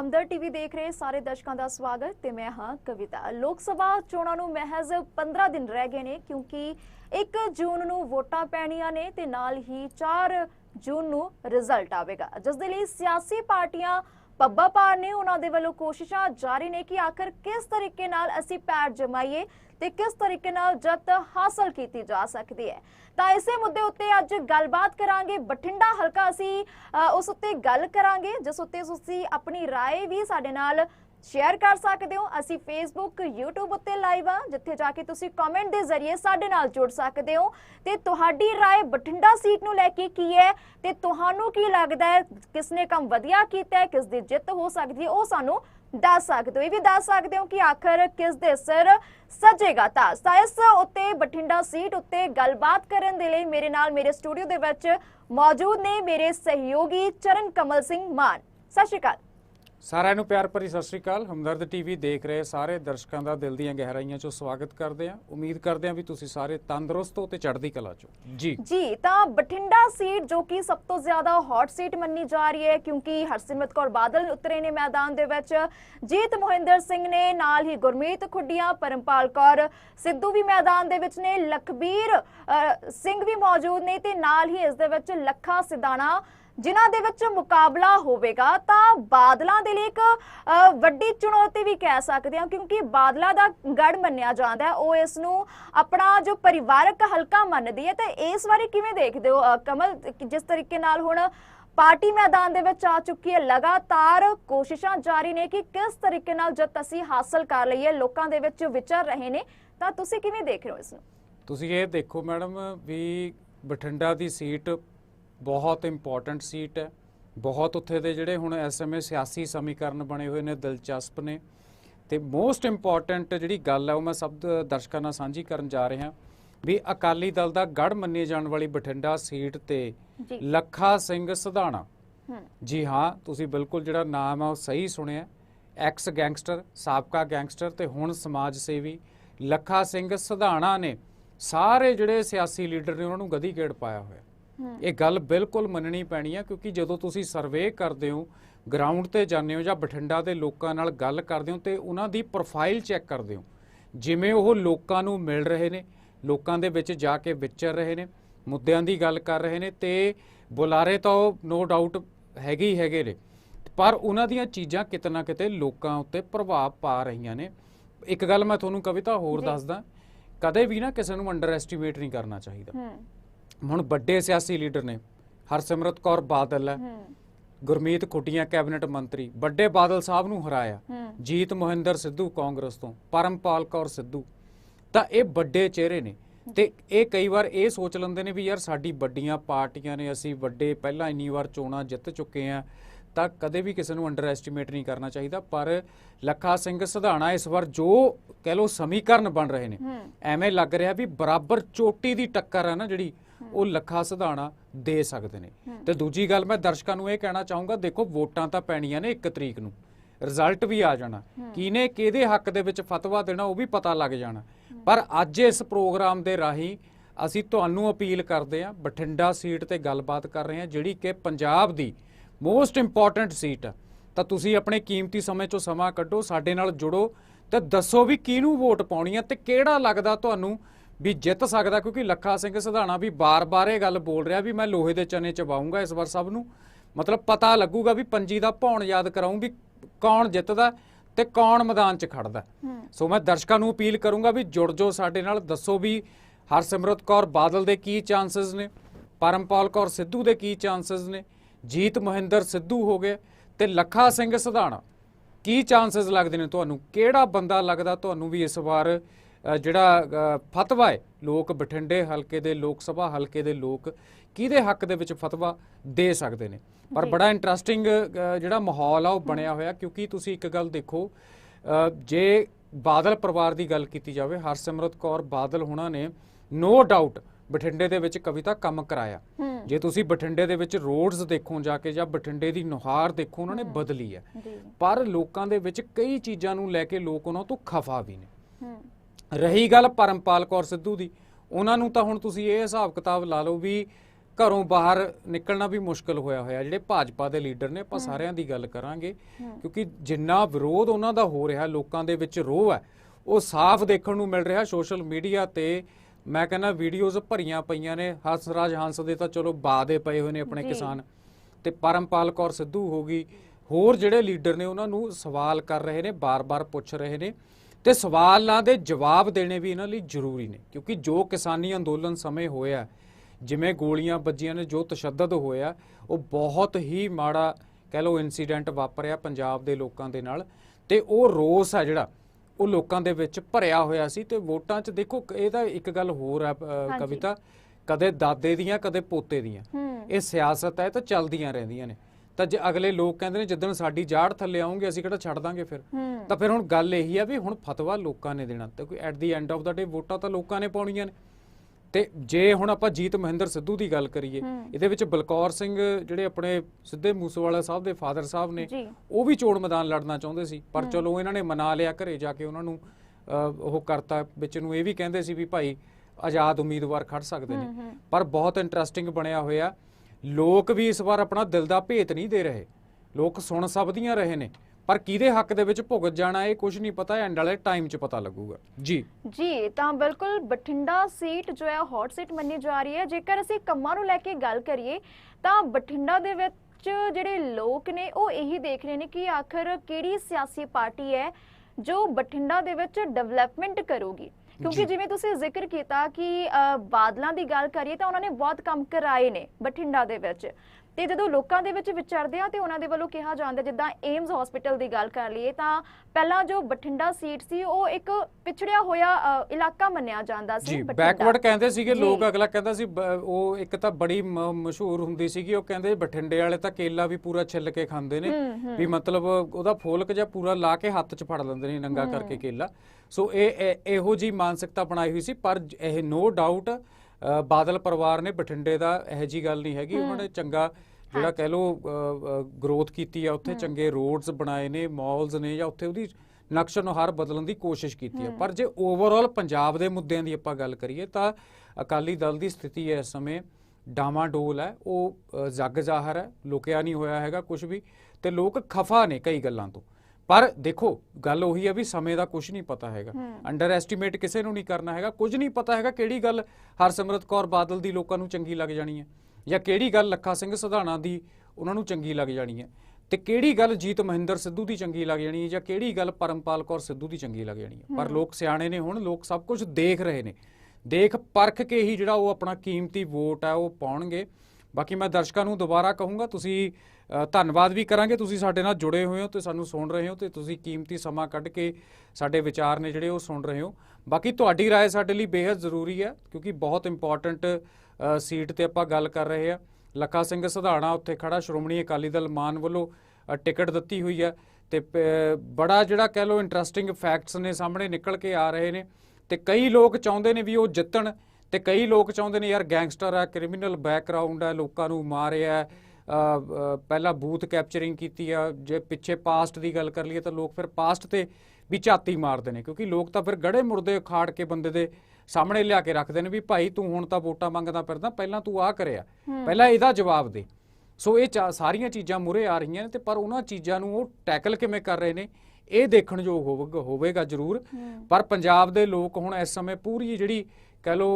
ਹਮਦਰ TV ਦੇਖ ਰਹੇ ਸਾਰੇ ਦਰਸ਼ਕਾਂ ਦਾ ਸਵਾਗਤ ਤੇ ਮੈਂ ਹਾਂ ਕਵਿਤਾ। ਲੋਕ ਸਭਾ ਚੋਣਾਂ ਨੂੰ ਮਹਿਜ਼ 15 ਦਿਨ ਰਹਿ ਗਏ ਨੇ ਕਿਉਂਕਿ 1 ਜੂਨ ਨੂੰ ਵੋਟਾਂ ਪੈਣੀਆਂ ਨੇ ਤੇ ਨਾਲ ਹੀ 4 ਜੂਨ ਨੂੰ ਰਿਜ਼ਲਟ ਆਵੇਗਾ। ਜਿਸ ਦੇ ਲਈ ਸਿਆਸੀ ਪਾਰਟੀਆਂ ਪੱਬਾ ਪਾਰ ਨੇ ਉਹਨਾਂ ਦੇ ਵੱਲੋਂ ਕੋਸ਼ਿਸ਼ਾਂ ਜਾਰੀ ਨੇ ਕਿ ਆਖਰ ਕਿਸ ਤਰੀਕੇ ਨਾਲ ਅਸੀਂ ਪੈਰ ਜਮਾਈਏ ਤੇ ਕਿਸ ਤਰੀਕੇ ਨਾਲ ਜਿੱਤ ਹਾਸਲ ਕੀਤੀ ਜਾ ਸਕਦੀ ਹੈ ਤਾਂ ਇਸੇ ਮੁੱਦੇ ਉੱਤੇ ਅੱਜ ਗੱਲਬਾਤ ਕਰਾਂਗੇ ਬਠਿੰਡਾ ਹਲਕਾ ਅਸੀਂ ਅ, ਉਸ ਉੱਤੇ ਗੱਲ ਕਰਾਂਗੇ ਜਿਸ ਉੱਤੇ ਤੁਸੀਂ ਆਪਣੀ رائے ਵੀ ਸਾਡੇ ਨਾਲ ਸ਼ੇਅਰ ਕਰ ਸਕਦੇ ਹੋ ਅਸੀਂ ਫੇਸਬੁੱਕ YouTube ਉੱਤੇ ਲਾਈਵ ਆ ਜਿੱਥੇ ਜਾ ਕੇ ਤੁਸੀਂ ਕਮੈਂਟ ਦੇ ਜ਼ਰੀਏ ਸਾਡੇ ਨਾਲ ਜੁੜ ਸਕਦੇ ਹੋ ਤੇ ਤੁਹਾਡੀ رائے ਬਠਿੰਡਾ ਸੀਟ ਨੂੰ ਲੈ ਕੇ ਕੀ ਹੈ ਤੇ ਤੁਹਾਨੂੰ ਕੀ ਲੱਗਦਾ ਹੈ ਕਿਸ ਨੇ ਕੰਮ ਵਧੀਆ ਕੀਤਾ ਹੈ ਕਿਸ ਦੀ ਜਿੱਤ ਹੋ ਸਕਦੀ ਹੈ ਉਹ ਸਾਨੂੰ ਦੱਸ ਸਕਦੇ ਹੋ, ਇਹ ਵੀ ਦੱਸ ਸਕਦੇ ਹੋ ਕਿ ਆਖਰ ਕਿਸ ਦੇ ਸਿਰ ਸਜੇਗਾ ਤਾਜ ਤਾਂ ਇਸ ਉੱਤੇ ਬਠਿੰਡਾ ਸੀਟ ਉੱਤੇ ਗੱਲਬਾਤ ਕਰਨ ਦੇ ਲਈ ਮੇਰੇ ਨਾਲ ਮੇਰੇ ਸਟੂਡੀਓ ਦੇ ਵਿੱਚ ਮੌਜੂਦ ਨੇ ਮੇਰੇ ਸਹਿਯੋਗੀ ਚਰਨ ਕਮਲ ਸਿੰਘ ਮਾਨ। ਸਤਿ ਸ਼੍ਰੀ ਅਕਾਲ। ਸਾਰਿਆਂ ਨੂੰ ਪਿਆਰ ਭਰੀ ਸਤਿ ਸ਼੍ਰੀ ਅਕਾਲ। ਹਮਦਰਦ ਟੀਵੀ ਦੇਖ ਰਹੇ ਸਾਰੇ ਦਰਸ਼ਕਾਂ ਦਾ ਦਿਲ ਦੀਆਂ ਗਹਿਰਾਈਆਂ ਚੋਂ ਸਵਾਗਤ ਕਰਦੇ ਹਾਂ। ਉਮੀਦ ਕਰਦੇ ਹਾਂ ਵੀ ਤੁਸੀਂ ਸਾਰੇ ਤੰਦਰੁਸਤ ਹੋ ਤੇ ਚੜ੍ਹਦੀ ਕਲਾ ਚੋਂ। ਜੀ। ਜੀ, ਤਾਂ ਬਠਿੰਡਾ ਸੀਟ ਜੋ ਕਿ ਸਭ ਤੋਂ ਜ਼ਿਆਦਾ ਹੌਟ ਸੀਟ ਮੰਨੀ ਜਾ ਰਹੀ ਹੈ ਕਿਉਂਕਿ ਹਰਸਿਮਰਤ ਕੌਰ ਬਾਦਲ ਉਤਰੇ ਨੇ ਮੈਦਾਨ ਦੇ ਵਿੱਚ। ਜੀਤ ਮੋਹਿੰਦਰ ਸਿੰਘ ਨੇ ਨਾਲ ਹੀ ਗੁਰਮੀਤ ਖੁੱਡੀਆਂ, ਪਰਮਪਾਲ ਕੌਰ ਸਿੱਧੂ ਵੀ ਮੈਦਾਨ ਦੇ ਵਿੱਚ ਨੇ, ਲਖਬੀਰ ਸਿੰਘ ਵੀ ਮੌਜੂਦ ਨੇ ਤੇ ਨਾਲ ਹੀ ਇਸ ਦੇ ਵਿੱਚ ਲੱਖਾ ਸਿਧਾਣਾ ਜਿਨ੍ਹਾਂ ਦੇ ਵਿੱਚ ਮੁਕਾਬਲਾ ਹੋਵੇਗਾ, ਤਾਂ ਬਾਦਲਾਂ ਦੇ ਲਈ ਇੱਕ ਵੱਡੀ ਚੁਣੌਤੀ ਵੀ ਕਹਿ ਸਕਦੇ ਹਾਂ, ਕਿਉਂਕਿ ਬਾਦਲਾਂ ਦਾ ਗੜ ਮੰਨਿਆ ਜਾਂਦਾ ਹੈ, ਉਹ ਇਸ ਨੂੰ ਆਪਣਾ ਜੋ ਪਰਿਵਾਰਕ ਹਲਕਾ ਮੰਨਦੀ ਹੈ, ਤੇ ਇਸ ਬਾਰੇ ਕਿਵੇਂ ਦੇਖਦੇ ਹੋ? ਕਮਲ ਜਿਸ ਤਰੀਕੇ ਨਾਲ ਹੁਣ ਪਾਰਟੀ ਮੈਦਾਨ ਦੇ ਵਿੱਚ ਆ ਚੁੱਕੀ ਹੈ, ਲਗਾਤਾਰ ਕੋਸ਼ਿਸ਼ਾਂ ਜਾਰੀ ਨੇ ਕਿ ਕਿਸ ਤਰੀਕੇ ਨਾਲ ਜਦ ਅਸੀਂ ਹਾਸਲ ਕਰ ਲਈਏ, ਲੋਕਾਂ ਦੇ ਵਿੱਚ ਵਿਚਰ ਰਹੇ ਨੇ, ਤਾਂ ਤੁਸੀਂ ਕਿਵੇਂ ਦੇਖ ਰਹੇ ਹੋ ਇਸ ਨੂੰ? ਤੁਸੀਂ ਇਹ ਦੇਖੋ ਮੈਡਮ ਵੀ ਬਠਿੰਡਾ ਦੀ ਸੀਟ ਬਹੁਤ ਇੰਪੋਰਟੈਂਟ ਸੀਟ ਹੈ। ਬਹੁਤ ਉੱਥੇ ਦੇ ਜਿਹੜੇ ਹੁਣ ਐਸਐਮਏ ਸਿਆਸੀ ਸਮੀਕਰਨ ਬਣੇ ਹੋਏ ਨੇ ਦਿਲਚਸਪ ਨੇ। ਤੇ ਮੋਸਟ ਇੰਪੋਰਟੈਂਟ ਜਿਹੜੀ ਗੱਲ ਹੈ ਉਹ ਮੈਂ ਸਭ ਦਰਸ਼ਕਾਂ ਨਾਲ ਸਾਂਝੀ ਕਰਨ ਜਾ ਰਿਹਾ ਵੀ ਅਕਾਲੀ ਦਲ ਦਾ ਗੜ ਮੰਨੀ ਜਾਣ ਵਾਲੀ ਬਠਿੰਡਾ ਸੀਟ ਤੇ ਲੱਖਾ ਸਿੰਘ ਸਧਾਣਾ। ਹੂੰ। ਜੀ ਹਾਂ ਤੁਸੀਂ ਬਿਲਕੁਲ ਜਿਹੜਾ ਨਾਮ ਆ ਉਹ ਸਹੀ ਸੁਣਿਆ। ਐਕਸ ਗੈਂਗਸਟਰ ਸਾਬਕਾ ਗੈਂਗਸਟਰ ਤੇ ਹੁਣ ਸਮਾਜ ਸੇਵੀ ਲੱਖਾ ਸਿੰਘ ਸਧਾਣਾ ਨੇ ਸਾਰੇ ਜਿਹੜੇ ਸਿਆਸੀ ਲੀਡਰ ਨੇ ਉਹਨਾਂ ਨੂੰ ਗਦੀ ਗੇੜ ਪਾਇਆ ਹੋਇਆ। ਹੂੰ ਇਹ ਗੱਲ ਬਿਲਕੁਲ ਮੰਨਣੀ ਪੈਣੀ ਆ ਕਿਉਂਕਿ ਜਦੋਂ ਤੁਸੀਂ ਸਰਵੇ ਕਰਦੇ ਹੋ ਗਰਾਊਂਡ ਤੇ ਜਾਂਦੇ ਹੋ ਜਾਂ ਬਠਿੰਡਾ ਦੇ ਲੋਕਾਂ ਨਾਲ ਗੱਲ ਕਰਦੇ ਹੋ ਤੇ ਉਹਨਾਂ ਦੀ ਪ੍ਰੋਫਾਈਲ ਚੈੱਕ ਕਰਦੇ ਹੋ ਜਿਵੇਂ ਉਹ ਲੋਕਾਂ ਨੂੰ ਮਿਲ ਰਹੇ ਨੇ ਲੋਕਾਂ ਦੇ ਵਿੱਚ ਜਾ ਕੇ ਵਿਚਰ ਰਹੇ ਨੇ ਮੁੱਦਿਆਂ ਦੀ ਗੱਲ ਕਰ ਰਹੇ ਨੇ ਤੇ ਬੁਲਾਰੇ ਤਾਂ ਉਹ ਨੋ ਡਾਊਟ ਹੈਗੇ ਹੀ ਹੈਗੇ ਨੇ ਪਰ ਉਹਨਾਂ ਦੀਆਂ ਚੀਜ਼ਾਂ ਕਿਤੇ ਨਾ ਕਿਤੇ ਲੋਕਾਂ ਉੱਤੇ ਪ੍ਰਭਾਵ ਪਾ ਰਹੀਆਂ ਨੇ। ਇੱਕ ਗੱਲ ਮੈਂ ਤੁਹਾਨੂੰ ਕਵਿਤਾ ਹੋਰ। ਦੱਸਦਾ ਕਦੇ ਵੀ ਨਾ ਕਿਸੇ ਨੂੰ ਅੰਡਰ ਐਸਟੀਮੇਟ ਨਹੀਂ ਕਰਨਾ ਚਾਹੀਦਾ। ਹੁਣ ਵੱਡੇ ਸਿਆਸੀ ਲੀਡਰ ਨੇ ਹਰਸਿਮਰਤ ਕੌਰ ਬਾਦਲ ਹੈ ਗੁਰਮੀਤ ਖੁੱਟੀਆਂ ਕੈਬਨਿਟ ਮੰਤਰੀ ਵੱਡੇ ਬਾਦਲ ਸਾਹਿਬ ਨੂੰ ਹਰਾਇਆ ਜੀਤ ਮੋਹਿੰਦਰ ਸਿੱਧੂ ਕਾਂਗਰਸ ਤੋਂ ਪਰਮਪਾਲ ਕੌਰ ਸਿੱਧੂ। ਤਾਂ ਇਹ ਵੱਡੇ ਚਿਹਰੇ ਨੇ ਤੇ ਇਹ ਕਈ ਵਾਰ ਇਹ ਸੋਚ ਲੈਂਦੇ ਨੇ ਵੀ ਯਾਰ ਸਾਡੀ ਵੱਡੀਆਂ ਪਾਰਟੀਆਂ ਨੇ ਅਸੀਂ ਵੱਡੇ ਪਹਿਲਾਂ ਇੰਨੀ ਵਾਰ ਚੋਣਾਂ ਜਿੱਤ ਚੁੱਕੇ ਆ ਤਾਂ ਕਦੇ ਵੀ ਕਿਸੇ ਨੂੰ ਅੰਡਰ ਐਸਟੀਮੇਟ ਨਹੀਂ ਕਰਨਾ ਚਾਹੀਦਾ ਪਰ ਲੱਖਾ ਸਿੰਘ ਸਧਾਣਾ ਇਸ ਵਾਰ ਜੋ ਕਹਿ ਲੋ ਸਮੀਕਰਨ ਬਣ ਰਹੇ ਨੇ ਐਵੇਂ ਲੱਗ ਰਿਹਾ ਵੀ ਬਰਾਬਰ ਚੋਟੀ ਦੀ ਟੱਕਰ ਹੈ ਨਾ ਜਿਹੜੀ ਉਹ ਲੱਖਾ ਸਿਧਾਣਾ ਦੇ ਸਕਦੇ ਨੇ। ਤੇ ਦੂਜੀ ਗੱਲ ਮੈਂ ਦਰਸ਼ਕਾਂ ਨੂੰ ਇਹ ਕਹਿਣਾ ਚਾਹੂੰਗਾ, ਦੇਖੋ ਵੋਟਾਂ ਤਾਂ ਪੈਣੀਆਂ ਨੇ 1 ਤਰੀਕ ਨੂੰ। ਰਿਜ਼ਲਟ ਵੀ ਆ ਜਾਣਾ। ਕਿਹਨੇ ਕਿਹਦੇ ਹੱਕ ਦੇ ਵਿੱਚ ਫਤਵਾ ਦੇਣਾ ਉਹ ਵੀ ਪਤਾ ਲੱਗ ਜਾਣਾ। ਪਰ ਅੱਜ ਇਸ ਪ੍ਰੋਗਰਾਮ ਦੇ ਰਾਹੀਂ ਅਸੀਂ ਤੁਹਾਨੂੰ ਅਪੀਲ ਕਰਦੇ ਹਾਂ, ਬਠਿੰਡਾ ਸੀਟ ਤੇ ਗੱਲਬਾਤ ਕਰ ਰਹੇ ਹਾਂ, ਜਿਹੜੀ ਕਿ ਪੰਜਾਬ ਦੀ ਮੋਸਟ ਇੰਪੋਰਟੈਂਟ ਸੀਟ ਆ। ਤਾਂ ਤੁਸੀਂ ਆਪਣੇ ਕੀਮਤੀ ਸਮੇਂ ਚੋਂ ਸਮਾਂ ਕੱਢੋ, ਸਾਡੇ ਨਾਲ ਜੁੜੋ ਤੇ ਦੱਸੋ ਵੀ ਕਿਹਨੂੰ ਵੋਟ ਪਾਉਣੀ ਹੈ ਤੇ ਕਿਹੜਾ ਲੱਗਦਾ ਤੁਹਾਨੂੰ ਵੀ ਜਿੱਤ ਸਕਦਾ ਕਿਉਂਕਿ ਲੱਖਾ ਸਿੰਘ ਸਿਧਾਣਾ ਵੀ ਬਾਰ-ਬਾਰ ਇਹ ਗੱਲ ਬੋਲ ਰਿਹਾ ਵੀ ਮੈਂ ਲੋਹੇ ਦੇ ਚਨੇ ਚਬਾਉਂਗਾ ਇਸ ਵਾਰ ਸਭ ਨੂੰ। ਮਤਲਬ ਪਤਾ ਲੱਗੂਗਾ ਵੀ ਪੰਜੀ ਦਾ ਭੌਣ ਯਾਦ ਕਰਾਉਂ ਵੀ ਕੌਣ ਜਿੱਤਦਾ ਤੇ ਕੌਣ ਮੈਦਾਨ 'ਚ ਖੜਦਾ। ਸੋ ਮੈਂ ਦਰਸ਼ਕਾਂ ਨੂੰ ਅਪੀਲ ਕਰੂੰਗਾ ਵੀ ਜੁੜ ਜਾਓ ਸਾਡੇ ਨਾਲ ਦੱਸੋ ਵੀ ਹਰਸਿਮਰਤ ਕੌਰ ਬਾਦਲ ਦੇ ਕੀ ਚਾਂਸਸ ਨੇ ਪਰਮਪਾਲ ਕੌਰ ਸਿੱਧੂ ਦੇ ਕੀ ਚਾਂਸਸ ਨੇ ਜੀਤ ਮੋਹਿੰਦਰ ਸਿੱਧੂ ਹੋ ਗਏ ਤੇ ਲੱਖਾ ਸਿੰਘ ਸਧਾਣਾ ਕੀ ਚਾਂਸਸ ਲੱਗਦੇ ਨੇ ਤੁਹਾਨੂੰ ਕਿਹੜਾ ਬੰਦਾ ਲੱਗਦਾ ਤੁਹਾਨੂੰ ਵੀ ਇਸ ਵਾਰ ਜਿਹੜਾ ਫਤਵਾ ਹੈ ਲੋਕ ਬਠਿੰਡੇ ਹਲਕੇ ਦੇ ਲੋਕ ਸਭਾ ਹਲਕੇ ਦੇ ਲੋਕ ਕਿਹਦੇ ਹੱਕ ਦੇ ਵਿੱਚ ਫਤਵਾ ਦੇ ਸਕਦੇ ਨੇ? ਪਰ। ਬੜਾ ਇੰਟਰਸਟਿੰਗ ਜਿਹੜਾ ਮਾਹੌਲ ਆ ਉਹ ਬਣਿਆ ਹੋਇਆ ਕਿਉਂਕਿ ਤੁਸੀਂ ਇੱਕ ਗੱਲ ਦੇਖੋ ਜੇ ਬਾਦਲ ਪਰਿਵਾਰ ਦੀ ਗੱਲ ਕੀਤੀ ਜਾਵੇ ਹਰਸਿਮਰਤ ਕੌਰ ਬਾਦਲ ਹੁਣਾਂ ਨੇ ਨੋ ਡਾਊਟ ਬਠਿੰਡੇ ਦੇ ਵਿੱਚ ਕਵਿਤਾ ਕੰਮ ਕਰਾਇਆ। ਜੇ ਤੁਸੀਂ ਬਠਿੰਡੇ ਦੇ ਵਿੱਚ ਰੋਡਸ ਦੇਖੋ ਜਾ ਕੇ ਜਾਂ ਬਠਿੰਡੇ ਦੀ ਨੁਹਾਰ ਦੇਖੋ ਉਹਨਾਂ ਨੇ ਬਦਲੀ ਹੈ। ਪਰ ਲੋਕਾਂ ਦੇ ਵਿੱਚ ਕਈ ਚੀਜ਼ਾਂ ਨੂੰ ਲੈ ਕੇ ਲੋਕ ਉਹਨਾਂ ਤੋਂ ਖਫਾ ਵੀ ਨੇ। ਰਹੀ ਗੱਲ ਪਰਮਪਾਲ ਕੌਰ ਸਿੱਧੂ ਦੀ। ਉਹਨਾਂ ਨੂੰ ਤਾਂ ਹੁਣ ਤੁਸੀਂ ਇਹ ਹਿਸਾਬ ਕਿਤਾਬ ਲਾ ਲਓ ਵੀ ਘਰੋਂ ਬਾਹਰ ਨਿਕਲਣਾ ਵੀ ਮੁਸ਼ਕਲ ਹੋਇਆ ਹੋਇਆ। ਜਿਹੜੇ ਭਾਜਪਾ ਦੇ ਲੀਡਰ ਨੇ ਆਪਾਂ ਸਾਰਿਆਂ ਦੀ ਗੱਲ ਕਰਾਂਗੇ। ਕਿਉਂਕਿ ਜਿੰਨਾ ਵਿਰੋਧ ਉਹਨਾਂ ਦਾ ਹੋ ਰਿਹਾ ਲੋਕਾਂ ਦੇ ਵਿੱਚ ਰੋਹ ਹੈ ਉਹ ਸਾਫ਼ ਦੇਖਣ ਨੂੰ ਮਿਲ ਰਿਹਾ ਸੋਸ਼ਲ ਮੀਡੀਆ ਤੇ। ਮੈਂ ਕਹਿੰਦਾ ਵੀਡੀਓਜ਼ ਭਰੀਆਂ ਪਈਆਂ ਨੇ। ਹੰਸਰਾਜ ਹੰਸ ਦੇ ਤਾਂ ਚਲੋ ਬਾਦੇ ਪਏ ਹੋਏ ਨੇ ਆਪਣੇ। ਕਿਸਾਨ। ਤੇ ਪਰਮਪਾਲ ਕੌਰ ਸਿੱਧੂ ਹੋ ਗਈ। ਹੋਰ ਜਿਹੜੇ ਲੀਡਰ ਨੇ ਉਹਨਾਂ ਨੂੰ ਸਵਾਲ ਕਰ ਰਹੇ ਨੇ ਬਾਰ-ਬਾਰ ਪੁੱਛ ਰਹੇ ਨੇ। ਤੇ ਸਵਾਲਾਂ ਦੇ ਜਵਾਬ ਦੇਣੇ ਵੀ ਇਹਨਾਂ ਲਈ ਜ਼ਰੂਰੀ ਨੇ ਕਿਉਂਕਿ ਜੋ ਕਿਸਾਨੀ ਅੰਦੋਲਨ ਸਮੇਂ ਹੋਇਆ ਜਿਵੇਂ ਗੋਲੀਆਂ ਵੱਜੀਆਂ ਨੇ ਜੋ ਤਸ਼ੱਦਦ ਹੋਇਆ ਉਹ ਬਹੁਤ ਹੀ ਮਾੜਾ ਕਹਿ ਲਓ ਇਨਸੀਡੈਂਟ ਵਾਪਰਿਆ ਪੰਜਾਬ ਦੇ ਲੋਕਾਂ ਦੇ ਨਾਲ ਤੇ ਉਹ ਰੋਸ ਆ ਜਿਹੜਾ ਉਹ ਲੋਕਾਂ ਦੇ ਵਿੱਚ ਭਰਿਆ ਹੋਇਆ ਸੀ ਤੇ ਵੋਟਾਂ 'ਚ ਦੇਖੋ ਇਹ ਤਾਂ ਇੱਕ ਗੱਲ ਹੋਰ ਆ ਹਾਂਜੀ। ਕਵਿਤਾ ਕਦੇ ਦਾਦੇ ਦੀਆਂ ਕਦੇ ਪੋਤੇ ਦੀਆਂ। ਹੂੰ। ਇਹ ਸਿਆਸਤ ਹੈ ਤਾਂ ਚੱਲਦੀਆਂ ਰਹਿੰਦੀਆਂ ਨੇ। ਤਾਂ ਜੇ ਅਗਲੇ ਲੋਕ ਕਹਿੰਦੇ ਨੇ ਜਿੱਦਣ ਸਾਡੀ ਜਾੜ ਥੱਲੇ ਆਉਂਗੇ ਅਸੀਂ ਕਿਹੜਾ ਛੱਡ ਦਾਂਗੇ ਫਿਰ? ਤਾਂ ਫਿਰ ਹੁਣ ਗੱਲ ਇਹੀ ਆ ਵੀ ਹੁਣ ਫਤਵਾ ਲੋਕਾਂ ਨੇ ਦੇਣਾ। ਤੇ ਕੋਈ at the end of the day ਵੋਟਾਂ ਤਾਂ ਲੋਕਾਂ ਨੇ ਪਾਉਣੀਆਂ ਨੇ। ਤੇ ਜੇ ਹੁਣ ਆਪਾਂ ਜੀਤ ਮਹਿੰਦਰ ਸਿੱਧੂ ਦੀ ਗੱਲ ਕਰੀਏ। ਇਹਦੇ ਵਿੱਚ ਬਲਕੌਰ ਸਿੰਘ ਜਿਹੜੇ ਆਪਣੇ ਸਿੱਧੇ ਮੂਸੇਵਾਲਾ ਸਾਹਿਬ ਦੇ ਫਾਦਰ ਸਾਹਿਬ ਨੇ ਉਹ ਵੀ ਚੋਣ ਮੈਦਾਨ ਲੜਨਾ ਚਾਹੁੰਦੇ ਸੀ। ਪਰ ਚਲੋ ਇਹਨਾਂ ਨੇ ਮਨਾ ਲਿਆ ਘਰੇ ਜਾ ਕੇ ਉਹਨਾਂ ਨੂੰ ਉਹ ਕਰਤਾ ਵਿੱਚ ਨੂੰ ਇਹ ਵੀ ਕਹਿੰਦੇ ਸੀ ਵੀ ਭਾਈ ਆਜ਼ਾਦ ਉਮੀਦਵਾਰ ਖੜ ਸਕਦੇ ਨੇ। ਪਰ ਬਹੁਤ ਇੰਟਰਸਟਿੰਗ ਬਣਿਆ ਹੋਇਆ। ਲੋਕ ਵੀ ਇਸ ਵਾਰ ਆਪਣਾ ਦਿਲ ਦਾ ਭੇਤ ਨਹੀਂ ਦੇ ਰਹੇ। ਲੋਕ ਸੁਣ ਸਭਦੀਆਂ ਰਹੇ ਨੇ, ਪਰ ਕਿਹਦੇ ਹੱਕ ਦੇ ਵਿੱਚ ਭੁਗਤ ਜਾਣਾ ਇਹ ਕੁਝ ਨਹੀਂ ਪਤਾ ਐਂਡ ਵਾਲੇ ਟਾਈਮ 'ਚ ਪਤਾ ਲੱਗੂਗਾ। ਜੀ। ਜੀ, ਤਾਂ ਬਿਲਕੁਲ ਬਠਿੰਡਾ ਸੀਟ ਜੋ ਹੈ ਹੌਟ ਸੀਟ ਮੰਨੀ ਜਾ ਰਹੀ ਹੈ। ਜੇਕਰ ਅਸੀਂ ਕੰਮਾਂ ਨੂੰ ਲੈ ਕੇ ਗੱਲ ਕਰੀਏ, ਤਾਂ ਬਠਿੰਡਾ ਦੇ ਵਿੱਚ ਜਿਹੜੇ ਲੋਕ ਨੇ, ਉਹ ਇਹੀ ਦੇਖ ਰਹੇ ਨੇ ਕਿ ਆਖਰ ਕਿਹੜੀ ਸਿਆਸੀ ਪਾਰਟੀ ਹੈ ਜੋ ਬਠਿੰਡਾ ਦੇ ਵਿੱਚ ਡਿਵੈਲਪਮੈਂਟ ਕਰੂਗੀ। ਕਿਉਂਕਿ ਜੀ। ਜਿਵੇਂ ਤੁਸੀਂ ਜ਼ਿਕਰ ਕੀਤਾ ਕਿ ਬਾਦਲਾਂ ਦੀ ਗੱਲ ਕਰੀਏ ਤਾਂ ਉਹਨਾਂ ਨੇ ਬਹੁਤ ਕੰਮ ਕਰਾਏ ਨੇ ਬਠਿੰਡਾ ਦੇ ਵਿੱਚ ਤੇ ਜਦੋਂ ਲੋਕਾਂ ਦੇ ਵਿੱਚ ਵਿਚਰਦੇ ਆ ਤੇ ਉਹਨਾਂ ਦੇ ਵੱਲੋਂ ਕਿਹਾ ਜਾਂਦਾ ਜਿੱਦਾਂ ਏਮਸ ਹਸਪੀਟਲ ਦੀ ਗੱਲ ਕਰ ਲਈਏ ਤਾਂ ਪਹਿਲਾਂ ਜੋ ਬਠਿੰਡਾ ਸੀਟ ਸੀ ਉਹ ਇੱਕ ਪਿਛੜਿਆ ਹੋਇਆ ਇਲਾਕਾ ਮੰਨਿਆ ਜਾਂਦਾ ਸੀ ਜੀ। ਬੈਕਵਰਡ ਕਹਿੰਦੇ ਸੀਗੇ ਜੀ। ਲੋਕ ਅਗਲਾ ਕਹਿੰਦਾ ਸੀ ਉਹ ਇੱਕ ਤਾਂ ਬੜੀ ਮਸ਼ਹੂਰ ਹੁੰਦੀ ਸੀਗੀ ਉਹ ਕਹਿੰਦੇ ਬਠਿੰਡੇ ਵਾਲੇ ਤਾਂ ਕੇਲਾ ਵੀ ਪੂਰਾ ਛਿੱਲ ਕੇ ਖਾਂਦੇ ਨੇ। ਵੀ ਮਤਲਬ ਉਹਦਾ ਫੋਲਕ ਜਿਹਾ ਪੂਰਾ ਲਾ ਕੇ ਹੱਥ 'ਚ ਫੜ ਲੈਂਦੇ ਨੇ ਨੰਗਾ ਕਰਕੇ ਕੇਲਾ ਸੋ ਇਹ ਇਹ- ਜੀ ਮਾਨਸਿਕਤਾ ਬਣਾਈ ਹੋਈ ਸੀ ਪਰ ਇਹ ਨੋ ਡਾਊਟ ਬਾਦਲ ਪਰਿਵਾਰ ਨੇ ਬਠਿੰਡੇ ਦਾ ਇਹੋ ਜੀ ਗੱਲ ਨਹੀਂ ਹੈਗੀ। ਉਹਨਾਂ ਨੇ ਚੰਗਾ ਜਿਹੜਾ ਕਹਿ ਲੋ ਗਰੋਥ ਕੀਤੀ ਆ ਉੱਥੇ ਚੰਗੇ ਰੋਡਸ ਬਣਾਏ ਨੇ ਮਾਲਸ ਨੇ ਜਾਂ ਉੱਥੇ ਉਹਦੀ ਨਕਸ਼ਾ ਨੁਹਾਰ ਬਦਲਣ ਦੀ ਕੋਸ਼ਿਸ਼ ਕੀਤੀ ਹੈ। ਪਰ ਜੇ ਓਵਰਆਲ ਪੰਜਾਬ ਦੇ ਮੁੱਦਿਆਂ ਦੀ ਆਪਾਂ ਗੱਲ ਕਰੀਏ ਤਾਂ ਅਕਾਲੀ ਦਲ ਦੀ ਸਥਿਤੀ ਹੈ ਇਸ ਸਮੇਂ ਡਾਮਾਡੋਲ ਹੈ। ਉਹ ਜੱਗ ਜ਼ਾਹਰ ਹੈ। ਲੁਕਿਆ ਨਹੀਂ ਹੋਇਆ ਹੈਗਾ ਕੁਝ ਵੀ ਤੇ ਲੋਕ ਖਫਾ ਨੇ ਕਈ ਗੱਲਾਂ ਤੋਂ। ਪਰ ਦੇਖੋ ਗੱਲ ਉਹੀ ਹੈ ਵੀ ਸਮੇਂ ਦਾ ਕੁਝ ਨਹੀਂ ਪਤਾ ਹੈਗਾ। ਅੰਡਰ ਐਸਟੀਮੇਟ ਕਿਸੇ ਨੂੰ ਨਹੀਂ ਕਰਨਾ ਹੈਗਾ। ਕੁਝ ਨਹੀਂ ਪਤਾ ਹੈਗਾ ਕਿਹੜੀ ਗੱਲ ਹਰਸਿਮਰਤ ਕੌਰ ਬਾਦਲ ਦੀ ਲੋਕਾਂ ਨੂੰ ਚੰਗੀ ਲੱਗ ਜਾਣੀ ਹੈ ਜਾਂ ਕਿਹੜੀ ਗੱਲ ਲੱਖਾ ਸਿੰਘ ਸਧਾਣਾ ਦੀ ਉਹਨਾਂ ਨੂੰ ਚੰਗੀ ਲੱਗ ਜਾਣੀ ਹੈ ਤੇ ਕਿਹੜੀ ਗੱਲ ਜੀਤ ਮਹਿੰਦਰ ਸਿੱਧੂ ਦੀ ਚੰਗੀ ਲੱਗ ਜਾਣੀ ਹੈ ਜਾਂ ਕਿਹੜੀ ਗੱਲ ਪਰਮਪਾਲ ਕੌਰ ਸਿੱਧੂ ਦੀ ਚੰਗੀ ਲੱਗ ਜਾਣੀ ਹੈ। ਪਰ ਲੋਕ ਸਿਆਣੇ ਨੇ ਹੁਣ ਲੋਕ ਸਭ ਕੁਝ ਦੇਖ ਰਹੇ ਨੇ। ਦੇਖ ਪਰਖ ਕੇ ਹੀ ਜਿਹੜਾ ਉਹ ਆਪਣਾ ਕੀਮਤੀ ਵੋਟ ਹੈ ਉਹ ਪਾਉਣਗੇ। ਬਾਕੀ ਮੈਂ ਦਰਸ਼ਕਾਂ ਨੂੰ ਦੁਬਾਰਾ ਕਹੂੰਗਾ ਤੁਸੀਂ ਧੰਨਵਾਦ ਵੀ ਕਰਾਂਗੇ। ਤੁਸੀਂ ਸਾਡੇ ਨਾਲ ਜੁੜੇ ਹੋਏ ਹੋ ਤੇ ਸਾਨੂੰ ਸੁਣ ਰਹੇ ਹੋ ਤੇ ਤੁਸੀਂ ਕੀਮਤੀ ਸਮਾਂ ਕੱਢ ਕੇ ਸਾਡੇ ਵਿਚਾਰ ਨੇ ਜਿਹੜੇ ਉਹ ਸੁਣ ਰਹੇ ਹੋ। ਬਾਕੀ ਤੁਹਾਡੀ رائے ਸਾਡੇ ਲਈ ਬੇਹੱਦ ਜ਼ਰੂਰੀ ਹੈ ਕਿਉਂਕਿ ਬਹੁਤ ਇੰਪੋਰਟੈਂਟ ਸੀਟ ਤੇ ਆਪਾਂ ਗੱਲ ਕਰ ਰਹੇ ਆ ਲੱਖਾ ਸਿੰਘ ਸਧਾਣਾ ਉੱਥੇ ਖੜਾ, ਸ਼੍ਰੋਮਣੀ ਅਕਾਲੀ ਦਲ ਮਾਨ ਵੱਲੋਂ ਟਿਕਟ ਦਿੱਤੀ ਹੋਈ ਹੈ ਤੇ ਬੜਾ ਜਿਹੜਾ ਕਹਿ ਲੋ ਇੰਟਰਸਟਿੰਗ ਫੈਕਟਸ ਨੇ ਸਾਹਮਣੇ ਨਿਕਲ ਕੇ ਆ ਰਹੇ ਨੇ ਤੇ ਕਈ ਲੋਕ ਚਾਹੁੰਦੇ ਨੇ ਵੀ ਉਹ ਜਿੱਤਣ ਤੇ ਕਈ ਲੋਕ ਚਾਹੁੰਦੇ ਨੇ ਯਾਰ ਗੈਂਗਸਟਰ ਆ ਕ੍ਰਿਮੀਨਲ ਬੈਕਗ੍ਰਾਉਂਡ ਆ, ਲੋਕਾਂ ਨੂੰ ਮਾਰਿਆ ਪਹਿਲਾਂ ਬੂਥ ਕੈਪਚਰਿੰਗ ਕੀਤੀ ਆ ਜੇ ਪਿੱਛੇ ਪਾਸਟ ਦੀ ਗੱਲ ਕਰ ਲਈਏ ਤਾਂ ਲੋਕ ਫਿਰ ਪਾਸਟ ਤੇ ਵੀ ਝਾਤੀ ਮਾਰਦੇ ਨੇ ਕਿਉਂਕਿ ਲੋਕ ਤਾਂ ਫਿਰ ਗੜੇ ਮੁਰਦੇ ਉਖਾੜ ਕੇ ਬੰਦੇ ਦੇ ਸਾਹਮਣੇ ਲਿਆ ਕੇ ਰੱਖਦੇ ਨੇ ਵੀ ਭਾਈ ਤੂੰ ਹੁਣ ਤਾਂ ਵੋਟਾਂ ਮੰਗਦਾ ਫਿਰਦਾ ਪਹਿਲਾਂ ਤੂੰ ਆ ਕਰਿਆ। ਪਹਿਲਾਂ ਇਹਦਾ ਜਵਾਬ ਦੇ। ਸੋ ਇਹ ਸਾਰੀਆਂ ਚੀਜ਼ਾਂ ਮੁਰੇ ਆ ਰਹੀਆਂ ਨੇ ਤੇ ਪਰ ਉਹਨਾਂ ਚੀਜ਼ਾਂ ਨੂੰ ਉਹ ਟੈਕਲ ਕਿਵੇਂ ਕਰ ਰਹੇ ਨੇ ਇਹ ਦੇਖਣ ਯੋਗ ਹੋਵੇਗਾ ਹੋਵੇਗਾ ਜ਼ਰੂਰ। ਪਰ ਪੰਜਾਬ ਦੇ ਲੋਕ ਹੁਣ ਇਸ ਸਮੇਂ ਪੂਰੀ ਜਿਹੜੀ ਕਹਿ ਲੋ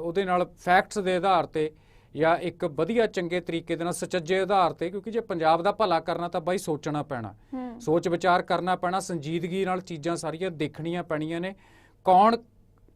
ਉਹਦੇ ਨਾਲ ਫੈਕਟਸ ਦੇ ਆਧਾਰ ਤੇ ਜਾਂ ਇੱਕ ਵਧੀਆ ਚੰਗੇ ਤਰੀਕੇ ਦੇ ਨਾਲ ਸੁਚੱਜੇ ਆਧਾਰ ਤੇ ਕਿਉਂਕਿ ਜੇ ਪੰਜਾਬ ਦਾ ਭਲਾ ਕਰਨਾ ਤਾਂ ਬਾਈ ਸੋਚਣਾ ਪੈਣਾ। ਸੋਚ ਵਿਚਾਰ ਕਰਨਾ ਪੈਣਾ ਸੰਜੀਦਗੀ ਨਾਲ ਚੀਜ਼ਾਂ ਸਾਰੀਆਂ ਦੇਖਣੀਆਂ ਪੈਣੀਆਂ ਨੇ। ਕੌਣ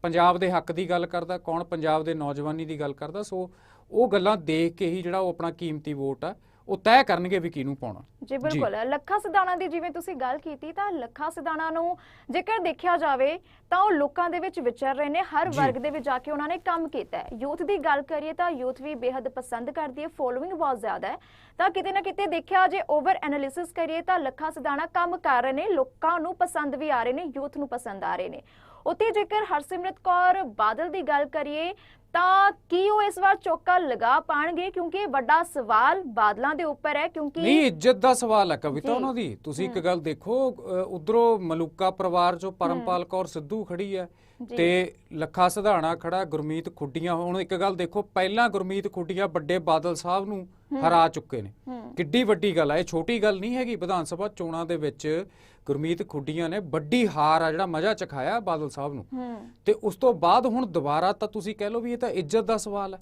ਪੰਜਾਬ ਦੇ ਹੱਕ ਦੀ ਗੱਲ ਕਰਦਾ ਕੌਣ ਪੰਜਾਬ ਦੇ ਨੌਜਵਾਨੀ ਦੀ ਗੱਲ ਕਰਦਾ ਸੋ ਉਹ ਗੱਲਾਂ ਦੇਖ ਕੇ ਹੀ ਜਿਹੜਾ ਉਹ ਆਪਣਾ ਕੀਮਤੀ ਵੋਟ ਆ। ਉਹ ਤੈਅ ਕਰਨਗੇ ਵੀ ਕਿਹਨੂੰ ਪਾਉਣਾ। ਜੀ ਬਿਲਕੁਲ। ਲੱਖਾ ਸਿਧਾਣਾ ਦੀ ਜਿਵੇਂ ਤੁਸੀਂ ਗੱਲ ਕੀਤੀ ਤਾਂ ਲੱਖਾ ਸਿਧਾਣਾ ਨੂੰ ਜੇਕਰ ਦੇਖਿਆ ਜਾਵੇ ਤਾਂ ਉਹ ਲੋਕਾਂ ਦੇ ਵਿੱਚ ਵਿਚਰ ਰਹੇ ਨੇ। ਹਰ। ਵਰਗ ਦੇ ਵਿੱਚ ਜਾ ਕੇ ਉਹਨਾਂ ਨੇ ਕੰਮ ਕੀਤਾ ਹੈ। ਯੂਥ ਦੀ ਗੱਲ ਕਰੀਏ ਤਾਂ ਯੂਥ ਵੀ ਬੇहद ਪਸੰਦ ਕਰਦੀ ਹੈ। ਫੋਲੋਇੰਗ ਬਹੁਤ ਜ਼ਿਆਦਾ ਹੈ। ਤਾਂ ਕਿਤੇ ਨਾ ਕਿਤੇ ਦੇਖਿਆ ਜੇ ਓਵਰ ਐਨਾਲਿਸਿਸ ਕਰੀਏ ਤਾਂ ਲੱਖਾ ਸਿਧਾਣਾ ਕੰਮ ਕਰ ਰਹੇ ਨੇ। ਲੋਕਾਂ ਨੂੰ ਪਸੰਦ ਵੀ ਆ ਰਹੇ ਨੇ ਯੂਥ ਨੂੰ ਪਸੰਦ ਆ ਰਹੇ ਨੇ। ਉੱਥੇ ਜੇਕਰ ਹਰਸਿਮਰਤ ਕੌਰ ਬਾਦਲ ਦੀ ਗੱਲ ਕਰੀਏ ਤਾਂ ਕੀ ਉਹ ਇਸ ਵਾਰ ਚੌਕਾ ਲਗਾ ਪਾਣਗੇ ਕਿਉਂਕਿ ਵੱਡਾ ਸਵਾਲ ਬਾਦਲਾਂ ਦੇ ਉੱਪਰ ਹੈ ਕਿਉਂਕਿ ਨਹੀਂ ਇੱਜ਼ਤ ਦਾ ਸਵਾਲ ਹੈ ਕਵਿਤਾ ਜੀ। ਉਹਨਾਂ ਦੀ ਤੁਸੀਂ ਇੱਕ ਗੱਲ ਦੇਖੋ ਉਧਰੋਂ ਮਲੂਕਾ ਪਰਿਵਾਰ ਚੋਂ ਪਰਮਪਾਲ ਕੌਰ ਸਿੱਧੂ ਖੜੀ ਹੈ ਜੀ। ਤੇ ਲੱਖਾ ਸਿਧਾਣਾ ਖੜਾ ਗੁਰਮੀਤ ਖੁੱਡੀਆਂ। ਹੁਣ ਇੱਕ ਗੱਲ ਦੇਖੋ ਪਹਿਲਾਂ ਗੁਰਮੀਤ ਖੁੱਡੀਆਂ ਵੱਡੇ ਬਾਦਲ ਸਾਹਿਬ ਨੂੰ ਹਰਾ ਚੁੱਕੇ ਨੇ। ਕਿੱਡੀ ਵੱਡੀ ਗੱਲ ਆ ਇਹ ਛੋਟੀ ਗੱਲ ਨਹੀਂ ਹੈਗੀ। ਵਿਧਾਨ ਸਭਾ ਚੋਣਾਂ ਦੇ ਵਿੱਚ ਗੁਰਮੀਤ ਖੁੱਡੀਆਂ ਨੇ ਵੱਡੀ ਹਾਰ ਆ ਜਿਹੜਾ ਮਜ਼ਾ ਚਖਾਇਆ ਬਾਦਲ ਸਾਹਿਬ ਨੂੰ। ਤੇ ਉਸ ਤੋਂ ਬਾਅਦ ਹੁਣ ਦੁਬਾਰਾ ਤਾਂ ਤੁਸੀਂ ਕਹਿ ਲਓ ਵੀ ਇਹ ਤਾਂ ਇੱਜ਼ਤ ਦਾ ਸਵਾਲ ਹੈ।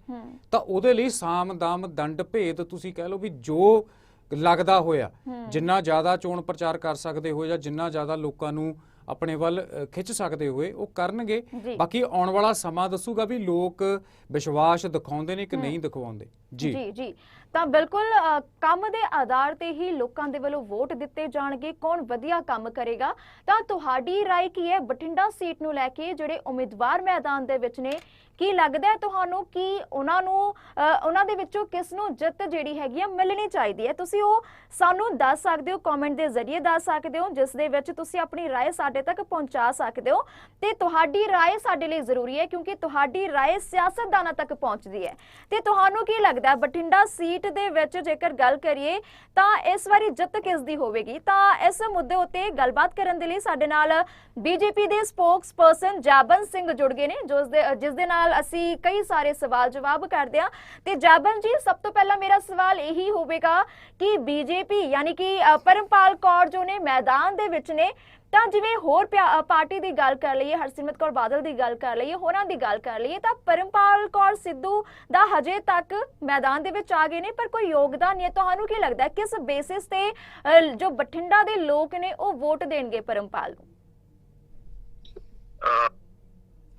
ਤਾਂ ਉਹਦੇ ਲਈ ਸਾਮ ਦਾਮ ਦੰਡ ਭੇਦ ਤੁਸੀਂ ਕਹਿ ਲਓ ਵੀ ਜੋ ਲੱਗਦਾ ਹੋਇਆ। ਜਿੰਨਾ ਜ਼ਿਆਦਾ ਚੋਣ ਪ੍ਰਚਾਰ ਕਰ ਸਕਦੇ ਹੋ ਜਾਂ ਜਿੰਨਾ ਜ਼ਿਆਦਾ ਲੋਕਾਂ ਨੂੰ ਆਪਣੇ ਵੱਲ ਖਿੱਚ ਸਕਦੇ ਹੋਏ ਉਹ ਕਰਨਗੇ। ਬਾਕੀ ਆਉਣ ਵਾਲਾ ਸਮਾਂ ਦੱਸੂਗਾ ਵੀ ਲੋਕ ਵਿਸ਼ਵਾਸ ਦਿਖਾਉਂਦੇ ਨੇ ਕਿ ਨਹੀਂ ਦਿਖਾਉਂਦੇ ਜੀ। ਜੀ। ਜੀ। ਤਾਂ ਬਿਲਕੁਲ ਅ, ਕੰਮ ਦੇ ਆਧਾਰ ਤੇ ਹੀ ਲੋਕਾਂ ਦੇ ਵੱਲੋਂ ਵੋਟ ਦਿੱਤੇ ਜਾਣਗੇ ਕੌਣ ਵਧੀਆ ਕੰਮ ਕਰੇਗਾ ਤਾਂ ਤੁਹਾਡੀ رائے ਕੀ ਹੈ ਬਠਿੰਡਾ ਸੀਟ ਨੂੰ ਲੈ ਕੇ ਜਿਹੜੇ ਉਮੀਦਵਾਰ ਮੈਦਾਨ ਦੇ ਵਿੱਚ ਨੇ ਕੀ ਲੱਗਦਾ ਹੈ ਤੁਹਾਨੂੰ ਕਿ ਉਹਨਾਂ ਨੂੰ ਅ, ਉਹਨਾਂ ਦੇ ਵਿੱਚੋਂ ਕਿਸ ਨੂੰ ਜਿੱਤ ਜਿਹੜੀ ਹੈਗੀ ਆ ਮਿਲਣੀ ਚਾਹੀਦੀ ਹੈ ਤੁਸੀਂ ਉਹ ਸਾਨੂੰ ਦੱਸ ਸਕਦੇ ਹੋ ਕਮੈਂਟ ਦੇ ਜ਼ਰੀਏ ਦੱਸ ਸਕਦੇ ਹੋ ਜਿਸ ਦੇ ਵਿੱਚ ਤੁਸੀਂ ਆਪਣੀ رائے ਸਾਡੇ ਤੱਕ ਪਹੁੰਚਾ ਸਕਦੇ ਹੋ ਤੇ ਤੁਹਾਡੀ رائے ਸਾਡੇ ਲਈ ਜ਼ਰੂਰੀ ਹੈ ਕਿਉਂਕਿ ਤੁਹਾਡੀ رائے ਸਿਆਸਤਦਾਨਾਂ ਤੱਕ ਪਹੁੰਚਦੀ ਹੈ ਤੇ ਤੁਹਾਨੂੰ ਕੀ ਲੱਗਦਾ ਹੈ ਬਠਿੰਡਾ ਸੀਟ ਦੇ ਵਿੱਚ ਜੇਕਰ ਗੱਲ ਕਰੀਏ, ਤਾਂ ਇਸ ਵਾਰੀ ਜਿੱਤ ਕਿਸ ਦੀ ਹੋਵੇਗੀ? ਤਾਂ ਇਸ ਮੁੱਦੇ ਉੱਤੇ ਗੱਲਬਾਤ ਕਰਨ ਦੇ ਲਈ ਸਾਡੇ ਨਾਲ ਬੀਜੇਪੀ ਦੇ ਸਪੋਕਸਪਰਸਨ ਜਾਬਨ ਸਿੰਘ ਜੁੜ ਗਏ ਨੇ, ਜਿਸ ਦੇ ਜਿਸ ਦੇ ਨਾਲ ਅਸੀਂ ਕਈ ਸਾਰੇ ਸਵਾਲ ਜਵਾਬ ਕਰਦੇ ਹਾਂ। ਤੇ ਜਾਬਨ ਜੀ, ਸਭ ਤੋਂ ਪਹਿਲਾਂ ਮੇਰਾ ਸਵਾਲ ਇਹੀ ਹੋਵੇਗਾ ਕਿ ਬੀਜੇਪੀ, ਯਾਨੀ ਕਿ ਪਰਮਪਾਲ ਕੌਰ ਜੋ ਨੇ ਮੈਦਾਨ ਦੇ ਵਿੱਚ ਨੇ ਤਾਂ ਜਿਵੇਂ ਹੋਰ ਪਾਰਟੀ ਦੀ ਗੱਲ ਕਰ ਲਈਏ, ਹਰਸਿਮਰਤ ਕੌਰ ਬਾਦਲ ਦੀ ਗੱਲ ਕਰ ਲਈਏ, ਹੋਰਾਂ ਦੀ ਗੱਲ ਕਰ ਲਈਏ, ਤਾਂ ਪਰਮਪਾਲ ਕੌਰ ਸਿੱਧੂ ਦਾ ਹਜੇ ਤੱਕ ਮੈਦਾਨ ਦੇ ਵਿੱਚ ਆ ਗਏ ਨੇ, ਪਰ ਕੋਈ ਯੋਗਦਾਨ ਨਹੀਂ ਤੁਹਾਨੂੰ ਕੀ ਲੱਗਦਾ ਕਿਸ ਬੇਸਿਸ ਤੇ ਜੋ ਬਠਿੰਡਾ ਦੇ ਲੋਕ ਨੇ, ਉਹ ਵੋਟ ਦੇਣਗੇ ਪਰਮਪਾਲ ਨੂੰ?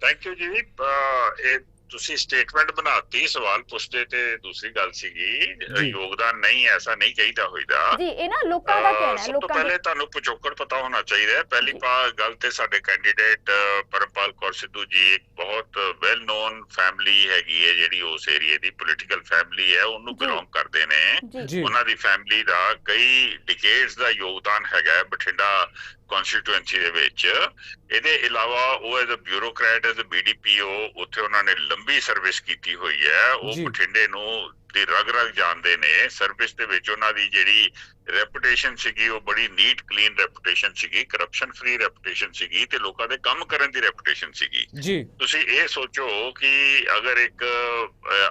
ਥੈਂਕ ਯੂ ਜੀ। ਇਹ ਤੁਸੀਂ ਸਟੇਟਮੈਂਟ ਬਣਾਤੀ ਸਵਾਲ ਪੁੱਛਦੇ ਤੇ ਦੂਸਰੀ ਗੱਲ ਸੀਗੀ। ਯੋਗਦਾਨ ਨਹੀਂ ਐਸਾ ਨਹੀਂ ਚਾਹੀਦਾ ਹੋਈਦਾ। ਜੀ ਇਹ ਨਾ ਲੋਕਾਂ ਦਾ ਕਹਿਣਾ ਹੈ ਲੋਕਾਂ ਪਹਿਲੇ ਤੁਹਾਨੂੰ ਪਿਛੋਕੜ ਪਤਾ ਹੋਣਾ ਚਾਹੀਦਾ ਹੈ। ਪਹਿਲੀ ਗੱਲ ਤੇ ਸਾਡੇ ਕੈਂਡੀਡੇਟ ਪਰਮਪਾਲ ਕੌਰ ਸਿੱਧੂ ਜੀ ਇੱਕ ਬਹੁਤ ਵੈਲ ਨੋਨ ਫੈਮਿਲੀ ਹੈਗੀ ਹੈ ਜਿਹੜੀ ਉਸ ਏਰੀਏ ਦੀ ਪੋਲੀਟੀਕਲ ਫੈਮਿਲੀ ਹੈ ਉਹਨੂੰ। ਬਿਲੋਂਗ ਕਰਦੇ ਨੇ। ਉਹਨਾਂ ਦੀ ਫੈਮਿਲੀ ਦਾ ਕਈ ਡਿਕੇਡਸ ਦਾ ਯੋਗਦਾਨ ਹੈਗਾ ਬਠਿੰਡਾ ਕਨਸਟੀਟੂਐਂਸੀ ਦੇ ਵਿੱਚ ਇਹਦੇ ਇਲਾਵਾ ਉਹ as a bureaucrat as a BDPO ਉੱਥੇ ਉਹਨਾਂ ਨੇ ਲੰਬੀ ਸਰਵਿਸ ਕੀਤੀ ਹੋਈ ਹੈ ਉਹ। ਬਠਿੰਡੇ ਨੂੰ ਦੀ ਰਗ ਰਗ ਜਾਣਦੇ ਨੇ ਸਰਵਿਸ ਦੇ ਵਿੱਚ ਉਹਨਾਂ ਦੀ ਜਿਹੜੀ ਰੈਪੂਟੇਸ਼ਨ ਸੀਗੀ ਉਹ ਬੜੀ ਨੀਟ ਕਲੀਨ ਰੈਪੂਟੇਸ਼ਨ ਸੀਗੀ ਕਰਪਸ਼ਨ ਫ੍ਰੀ ਰੈਪੂਟੇਸ਼ਨ ਸੀਗੀ ਤੇ ਲੋਕਾਂ ਦੇ ਕੰਮ ਕਰਨ ਦੀ ਰੈਪੂਟੇਸ਼ਨ ਸੀਗੀ। ਜੀ। ਤੁਸੀਂ ਇਹ ਸੋਚੋ ਕਿ ਅਗਰ ਇੱਕ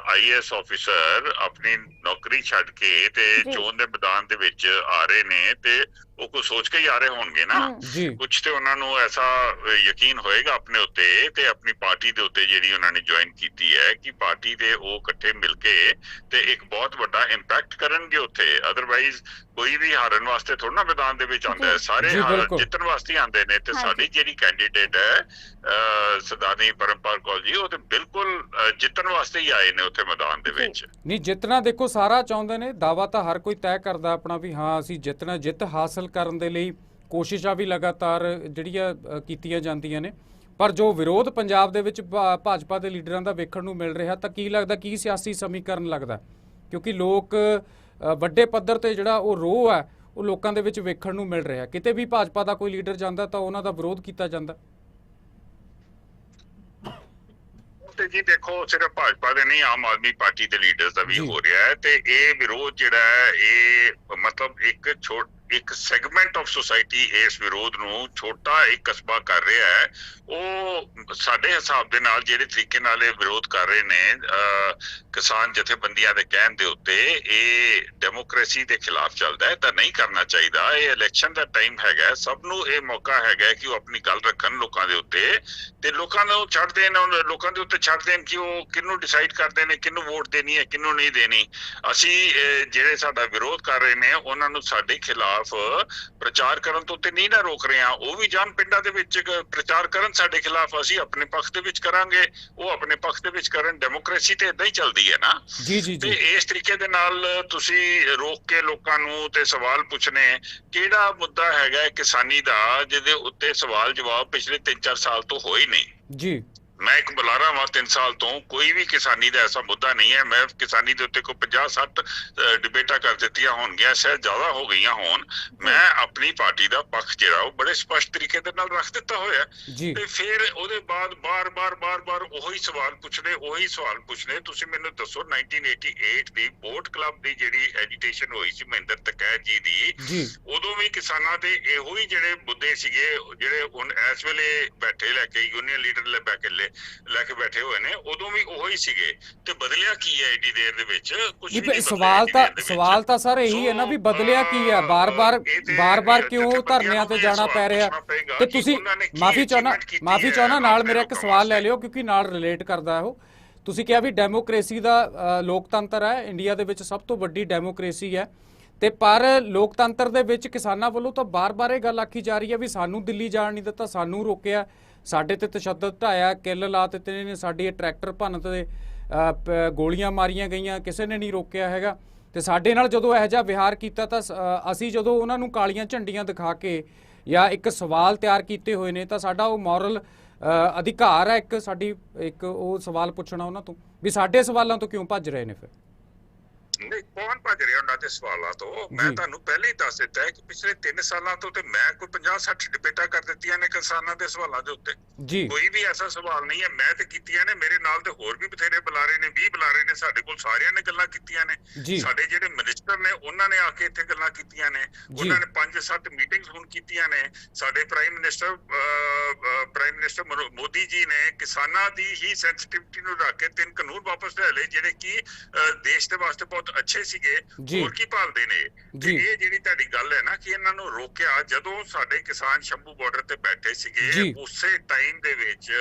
ਆਈਐਸ ਅਫੀਸਰ ਆਪਣੀ ਨੌਕਰੀ ਛੱਡ ਕੇ ਤੇ। ਚੋਣ ਦੇ ਮੈਦਾਨ ਦੇ ਵਿੱਚ ਆ ਰਹੇ ਨੇ ਤੇ ਉਹ ਕੁਝ ਸੋਚ ਕੇ ਹੀ ਆ ਰਹੇ ਹੋਣਗੇ ਨਾ। ਕੁਝ ਤੇ ਉਹਨਾਂ ਨੂੰ ਐਸਾ ਯਕੀਨ ਹੋਏਗਾ ਆਪਣੇ ਉੱਤੇ ਤੇ ਆਪਣੀ ਪਾਰਟੀ ਦੇ ਉੱਤੇ ਜਿਹੜੀ ਉਹਨਾਂ ਨੇ ਜੁਆਇਨ ਕੀਤੀ ਹੈ ਕਿ ਪਾਰਟੀ ਦੇ ਉਹ ਇਕੱਠੇ ਮਿਲ ਕੇ ਤੇ ਇੱਕ ਬਹੁਤ ਵੱਡਾ ਇੰਪੈਕਟ ਕਰਨਗੇ ਉੱਥੇ ਅਦਰਵਾਈਜ਼ ਕੋਈ ਵੀ ਹਾਰਨ ਵਾਸਤੇ ਥੋੜਾ ਨਾ ਮੈਦਾਨ ਦੇ ਵਿੱਚ ਆਉਂਦਾ ਹੈ। ਸਾਰੇ। ਜਿੱਤਣ ਵਾਸਤੇ ਆਉਂਦੇ ਨੇ ਤੇ। ਸਾਡੀ ਜਿਹੜੀ ਕੈਂਡੀਡੇਟ ਹੈ ਸਰਦਾਰਨੀ ਪਰਮਪਾਲ ਕੌਰ ਜੀ ਉਹ ਤੇ ਬਿਲਕੁਲ ਜਿੱਤਣ ਵਾਸਤੇ ਹੀ ਆਏ ਨੇ ਉੱਥੇ ਮੈਦਾਨ ਦੇ। ਵਿੱਚ ਨਹੀਂ ਜਿੱਤਣਾ ਦੇਖੋ ਸਾਰਾ ਚਾਹੁੰਦੇ ਨੇ ਦਾਵਾ ਤਾਂ ਹਰ ਕੋਈ ਤੈਅ ਕਰਦਾ ਆਪਣਾ ਵੀ ਹਾਂ ਅਸੀਂ ਜਿੱਤਣਾ ਜਿੱਤ ਹਾਸਲ ਕਰਨ ਦੇ ਲਈ ਕੋਸ਼ਿਸ਼ਾਂ ਵੀ ਲਗਾਤਾਰ ਜਿਹੜੀਆਂ ਕੀਤੀਆਂ ਜਾਂਦੀਆਂ ਨੇ ਪਰ ਜੋ ਵਿਰੋਧ ਪੰਜਾਬ ਦੇ ਵਿੱਚ ਭਾਜਪਾ ਦੇ ਲੀਡਰਾਂ ਦਾ ਵੇਖਣ ਨੂੰ ਮਿਲ ਰਿਹਾ ਤਾਂ ਕੀ ਲੱਗਦਾ ਕੀ ਸਿਆਸੀ ਸਮੀਕਰਨ ਲੱਗਦਾ? ਕਿਉਂਕਿ ਲੋਕ ਵੱਡੇ ਪੱਧਰ ਤੇ ਜਿਹੜਾ ਉਹ ਰੋਹ ਹੈ ਉਹ ਲੋਕਾਂ ਦੇ ਵਿੱਚ ਵੇਖਣ ਨੂੰ ਮਿਲ ਰਿਹਾ। ਕਿਤੇ ਵੀ ਭਾਜਪਾ ਦਾ ਕੋਈ ਲੀਡਰ ਜਾਂਦਾ ਤਾਂ ਉਹਨਾਂ ਦਾ ਵਿਰੋਧ ਕੀਤਾ ਜਾਂਦਾ। ਤੇ ਜੀ ਦੇਖੋ ਸਿਰਫ ਭਾਜਪਾ ਦੇ ਨਹੀਂ ਆਮ ਆਦਮੀ ਪਾਰਟੀ ਦੇ ਲੀਡਰਸ ਦਾ ਵੀ। ਹੋ ਰਿਹਾ ਹੈ। ਤੇ ਇਹ ਵਿਰੋਧ ਜਿਹੜਾ ਹੈ ਇਹ ਮਤਲਬ ਇੱਕ ਛੋਟ ਇੱਕ ਸੈਗਮੈਂਟ ਆਫ ਸੋਸਾਇਟੀ ਇਸ ਵਿਰੋਧ ਨੂੰ ਛੋਟਾ ਇੱਕ ਕਸਬਾ ਕਰ ਰਿਹਾ ਹੈ। ਉਹ ਸਾਡੇ ਹਿਸਾਬ ਦੇ ਨਾਲ ਜਿਹੜੇ ਤਰੀਕੇ ਨਾਲ ਇਹ ਵਿਰੋਧ ਕਰ ਰਹੇ ਨੇ ਕਿਸਾਨ ਜਥੇਬੰਦੀਆਂ ਦੇ ਕਹਿਣ ਦੇ ਉੱਤੇ ਇਹ ਡੈਮੋਕ੍ਰੇਸੀ ਦੇ ਖਿਲਾਫ ਚੱਲਦਾ ਹੈ, ਤਾਂ ਨਹੀਂ ਕਰਨਾ ਚਾਹੀਦਾ। ਇਹ ਇਲੈਕਸ਼ਨ ਦਾ ਟਾਈਮ ਹੈਗਾ ਸਭ ਨੂੰ ਇਹ ਮੌਕਾ ਹੈਗਾ ਕਿ ਉਹ ਆਪਣੀ ਗੱਲ ਰੱਖਣ ਲੋਕਾਂ ਦੇ ਉੱਤੇ। ਤੇ ਲੋਕਾਂ ਨੂੰ ਛੱਡ ਦੇਣ ਲੋਕਾਂ ਦੇ ਉੱਤੇ ਛੱਡ ਦੇਣ ਕਿ ਉਹ ਕਿਹਨੂੰ ਡਿਸਾਈਡ ਕਰਦੇ ਨੇ, ਕਿਹਨੂੰ ਵੋਟ ਦੇਣੀ ਹੈ, ਕਿਹਨੂੰ ਨਹੀਂ ਦੇਣੀ। ਅਸੀਂ ਜਿਹੜੇ ਸਾਡਾ ਵਿਰੋਧ ਕਰ ਰਹੇ ਨੇ, ਉਹਨਾਂ ਨੂੰ ਸਾਡੇ ਖਿਲਾਫ ਪ੍ਰਚਾਰ ਕਰਨ ਤੋਂ ਤੇ ਨਹੀਂ ਨਾ ਰੋਕ ਰਹੇ ਆ ਉਹ ਵੀ ਜਾਣ ਪਿੰਡਾਂ ਦੇ ਵਿੱਚ ਪ੍ਰਚਾਰ ਕਰਨ ਸਾਡੇ ਖਿਲਾਫ ਅਸੀਂ ਆਪਣੇ ਪੱਖ ਦੇ ਵਿੱਚ ਕਰਾਂਗੇ। ਉਹ ਆਪਣੇ ਪੱਖ ਦੇ ਵਿੱਚ ਕਰਨ। ਡੈਮੋਕ੍ਰੇਸੀ ਤੇ ਇਦਾਂ ਹੀ ਚੱਲਦੀ ਹੈ ਨਾ। ਜੀ ਜੀ ਤੇ ਇਸ ਤਰੀਕੇ ਦੇ ਨਾਲ ਤੁਸੀਂ ਰੋਕ ਕੇ ਲੋਕਾਂ ਨੂੰ ਤੇ ਸਵਾਲ ਪੁੱਛਣੇ ਕਿਹੜਾ ਮੁੱਦਾ ਹੈਗਾ ਕਿਸਾਨੀ ਦਾ ਜਿਹਦੇ ਉੱਤੇ ਸਵਾਲ ਜਵਾਬ ਪਿਛਲੇ 3-4 ਸਾਲ ਤੋਂ ਹੋਈ ਨਹੀਂ? ਜੀ। ਮੈਂ ਇੱਕ ਬੁਲਾਰਾ ਵਾਂ 3 ਸਾਲ ਤੋਂ ਕੋਈ ਵੀ ਕਿਸਾਨੀ ਦਾ ਐਸਾ ਮੁੱਦਾ ਨਹੀਂ ਹੈ। ਮੈਂ ਕਿਸਾਨੀ ਦੇ ਉੱਤੇ ਕੋਈ 50 60 ਡਿਬੇਟਾਂ ਕਰ ਦਿੱਤੀਆਂ ਹੋਣਗੀਆਂ ਸ਼ਾਇਦ ਜ਼ਿਆਦਾ ਹੋ ਗਈਆਂ ਹੋਣ। ਮੈਂ ਆਪਣੀ ਪਾਰਟੀ ਦਾ ਪੱਖ ਜਿਹੜਾ ਉਹ ਬੜੇ ਸਪਸ਼ਟ ਤਰੀਕੇ ਦੇ ਨਾਲ ਰੱਖ ਦਿੱਤਾ ਹੋਇਆ। ਤੇ ਫਿਰ ਉਹਦੇ ਬਾਅਦ ਬਾਰ-ਬਾਰ ਬਾਰ-ਬਾਰ ਉਹੀ ਸਵਾਲ ਪੁੱਛਣੇ ਉਹੀ ਸਵਾਲ ਪੁੱਛਣੇ ਤੁਸੀਂ ਮੈਨੂੰ ਦੱਸੋ 1988 ਦੀ ਬੋਟ ਕਲੱਬ ਦੀ ਜਿਹੜੀ ਐਜੀਟੇਸ਼ਨ ਹੋਈ ਸੀ ਮਹਿੰਦਰ ਤਕੈਤ ਜੀ ਦੀ ਉਦੋਂ ਵੀ ਕਿਸਾਨਾਂ ਦੇ ਇਹੋ ਹੀ ਜਿਹੜੇ ਮੁੱਦੇ ਸੀਗੇ ਜਿਹੜੇ ਹੁਣ ਇਸ ਵੇਲੇ ਬੈਠੇ ਲੈ ਕੇ ਯੂਨੀਅਨ ਲੀਡਰ ਲੈ ਬੈ ਕੇ ਲੈ ਕੇ ਬੈਠੇ ਹੋਏ ਨੇ ਉਦੋਂ ਵੀ ਉਹੋ ਹੀ ਸੀਗੇ। ਤੇ ਬਦਲਿਆ ਕੀ ਹੈ ਏਡੀ ਦੇਰ ਦੇ ਵਿੱਚ? ਕੁਝ ਨਹੀਂ ਸਵਾਲ ਤਾਂ। ਸਵਾਲ ਤਾਂ ਸਰ ਇਹੀ ਹੈ ਨਾ ਵੀ ਬਦਲਿਆ ਕੀ ਹੈ? ਬਾਰ-ਬਾਰ ਬਾਰ-ਬਾਰ ਕਿਉਂ ਧਰਨਿਆਂ ਤੇ ਜਾਣਾ ਪੈ ਰਿਹਾ? ਤੇ ਤੁਸੀਂ ਮਾਫੀ ਚਾਹਨਾ ਮਾਫੀ ਚਾਹਨਾ ਨਾਲ ਮੇਰਾ ਇੱਕ ਸਵਾਲ ਲੈ। ਲਿਓ ਕਿਉਂਕਿ ਨਾਲ ਰਿਲੇਟ ਕਰਦਾ ਉਹ। ਤੁਸੀਂ ਕਿਹਾ ਵੀ ਡੈਮੋਕ੍ਰੇਸੀ ਦਾ ਲੋਕਤੰਤਰ ਹੈ ਇੰਡੀਆ ਦੇ ਵਿੱਚ ਸਭ ਤੋਂ ਵੱਡੀ ਡੈਮੋਕ੍ਰੇਸੀ ਹੈ। ਤੇ ਪਰ ਲੋਕਤੰਤਰ ਦੇ ਵਿੱਚ ਕਿਸਾਨਾਂ ਵੱਲੋਂ ਤਾਂ ਬਾਰ-ਬਾਰ ਇਹ ਗੱਲ ਆਖੀ ਜਾ ਰਹੀ ਹੈ ਵੀ ਸਾਨੂੰ ਦਿੱਲੀ ਜਾਣ ਨਹੀਂ ਦਿੱਤਾ ਸਾਨੂੰ ਰੋਕਿਆ। ਸਾਡੇ ਤੇ ਤਸ਼ੱਦਦ ਢਾਇਆ ਕਿੱਲ ਲਾ ਦਿੱਤੇ ਨੇ ਸਾਡੀ ਟਰੈਕਟਰ ਭੰਨ ਦੇ ਅ, ਗੋਲੀਆਂ ਮਾਰੀਆਂ ਗਈਆਂ ਕਿਸੇ ਨੇ ਨਹੀਂ ਰੋਕਿਆ ਹੈਗਾ। ਤੇ ਸਾਡੇ ਨਾਲ ਜਦੋਂ ਇਹੋ ਜਿਹਾ ਵਿਹਾਰ ਕੀਤਾ ਤਾਂ ਸ- ਅਸੀਂ ਜਦੋਂ ਉਹਨਾਂ ਨੂੰ ਕਾਲੀਆਂ ਝੰਡੀਆਂ ਦਿਖਾ ਕੇ ਜਾਂ ਇੱਕ ਸਵਾਲ ਤਿਆਰ ਕੀਤੇ ਹੋਏ ਨੇ ਤਾਂ ਸਾਡਾ ਉਹ ਮੋਰਲ ਅਧਿਕਾਰ ਹੈ ਇੱਕ ਸਾਡੀ ਇੱਕ ਉਹ ਸਵਾਲ ਪੁੱਛਣਾ ਉਹਨਾਂ ਤੋਂ ਵੀ ਸਾਡੇ ਸਵਾਲਾਂ ਤੋਂ ਕਿਉਂ ਭੱਜ ਰਹੇ ਨੇ ਫਿਰ? ਨਹੀਂ ਕੌਣ ਭੱਜ ਰਿਹਾ ਉਹਨਾਂ ਦੇ ਸਵਾਲਾਂ ਤੋਂ? ਮੈਂ। ਤੁਹਾਨੂੰ ਪਹਿਲੇ ਹੀ ਦੱਸ ਦਿੱਤਾ ਹੈ ਕਿ ਪਿਛਲੇ 3 ਸਾਲਾਂ ਤੋਂ ਤੇ ਮੈਂ ਕੋਈ 50 60 ਡਿਬੇਟਾਂ ਕਰ ਦਿੱਤੀਆਂ ਨੇ ਕਿਸਾਨਾਂ ਦੇ ਸਵਾਲਾਂ ਦੇ ਉੱਤੇ। ਕੋਈ ਵੀ ਐਸਾ ਸਵਾਲ ਨਹੀਂ ਹੈ। ਮੈਂ ਤੇ ਕੀਤੀਆਂ ਨੇ ਮੇਰੇ ਨਾਲ ਤੇ ਹੋਰ ਵੀ ਬਥੇਰੇ ਬੁਲਾਰੇ ਨੇ 20 ਬੁਲਾਰੇ ਨੇ ਸਾਡੇ ਕੋਲ ਸਾਰਿਆਂ ਨੇ ਗੱਲਾਂ ਕੀਤੀਆਂ ਨੇ। ਸਾਡੇ ਜਿਹੜੇ ਮਿਨਿਸਟਰ ਨੇ ਉਹਨਾਂ ਨੇ ਆ ਕੇ ਇੱਥੇ ਗੱਲਾਂ ਕੀਤੀਆਂ ਨੇ। ਉਹਨਾਂ ਨੇ 5-7 ਮੀਟਿੰਗਸ ਹੁਣ ਕੀਤੀਆਂ ਨੇ। ਸਾਡੇ ਪ੍ਰਾਈਮ ਮਿਨਿਸਟਰ ਪ੍ਰਾਈਮ ਮਿਨਿਸਟਰ ਮਨੋ- ਮੋਦੀ ਜੀ ਨੇ ਕਿਸਾਨਾਂ ਦੀ ਹੀ ਸੈਂਸਿਟਿਵਿਟੀ ਨੂੰ ਰੱਖ ਕੇ ਤਿੰਨ ਕਾਨੂੰਨ ਵਾਪਸ ਲੈ ਲਏ ਜਿਹੜੇ ਕਿ ਦੇਸ਼ ਦੇ ਵਾਸਤੇ ਬਹੁਤ ਅੱਛੇ ਸੀਗੇ। ਹੋਰ ਕੀ ਭਾਲਦੇ ਨੇ ਤੇ। ਇਹ ਜਿਹੜੀ ਤੁਹਾਡੀ ਗੱਲ ਹੈ ਨਾ ਕਿ ਇਹਨਾਂ ਨੂੰ ਰੋਕਿਆ ਜਦੋਂ ਸਾਡੇ ਕਿਸਾਨ ਸ਼ੰਭੂ ਬਾਰਡਰ ਤੇ ਬੈਠੇ ਸੀਗੇ। ਉਸੇ ਟਾਈਮ ਦੇ ਵਿੱਚ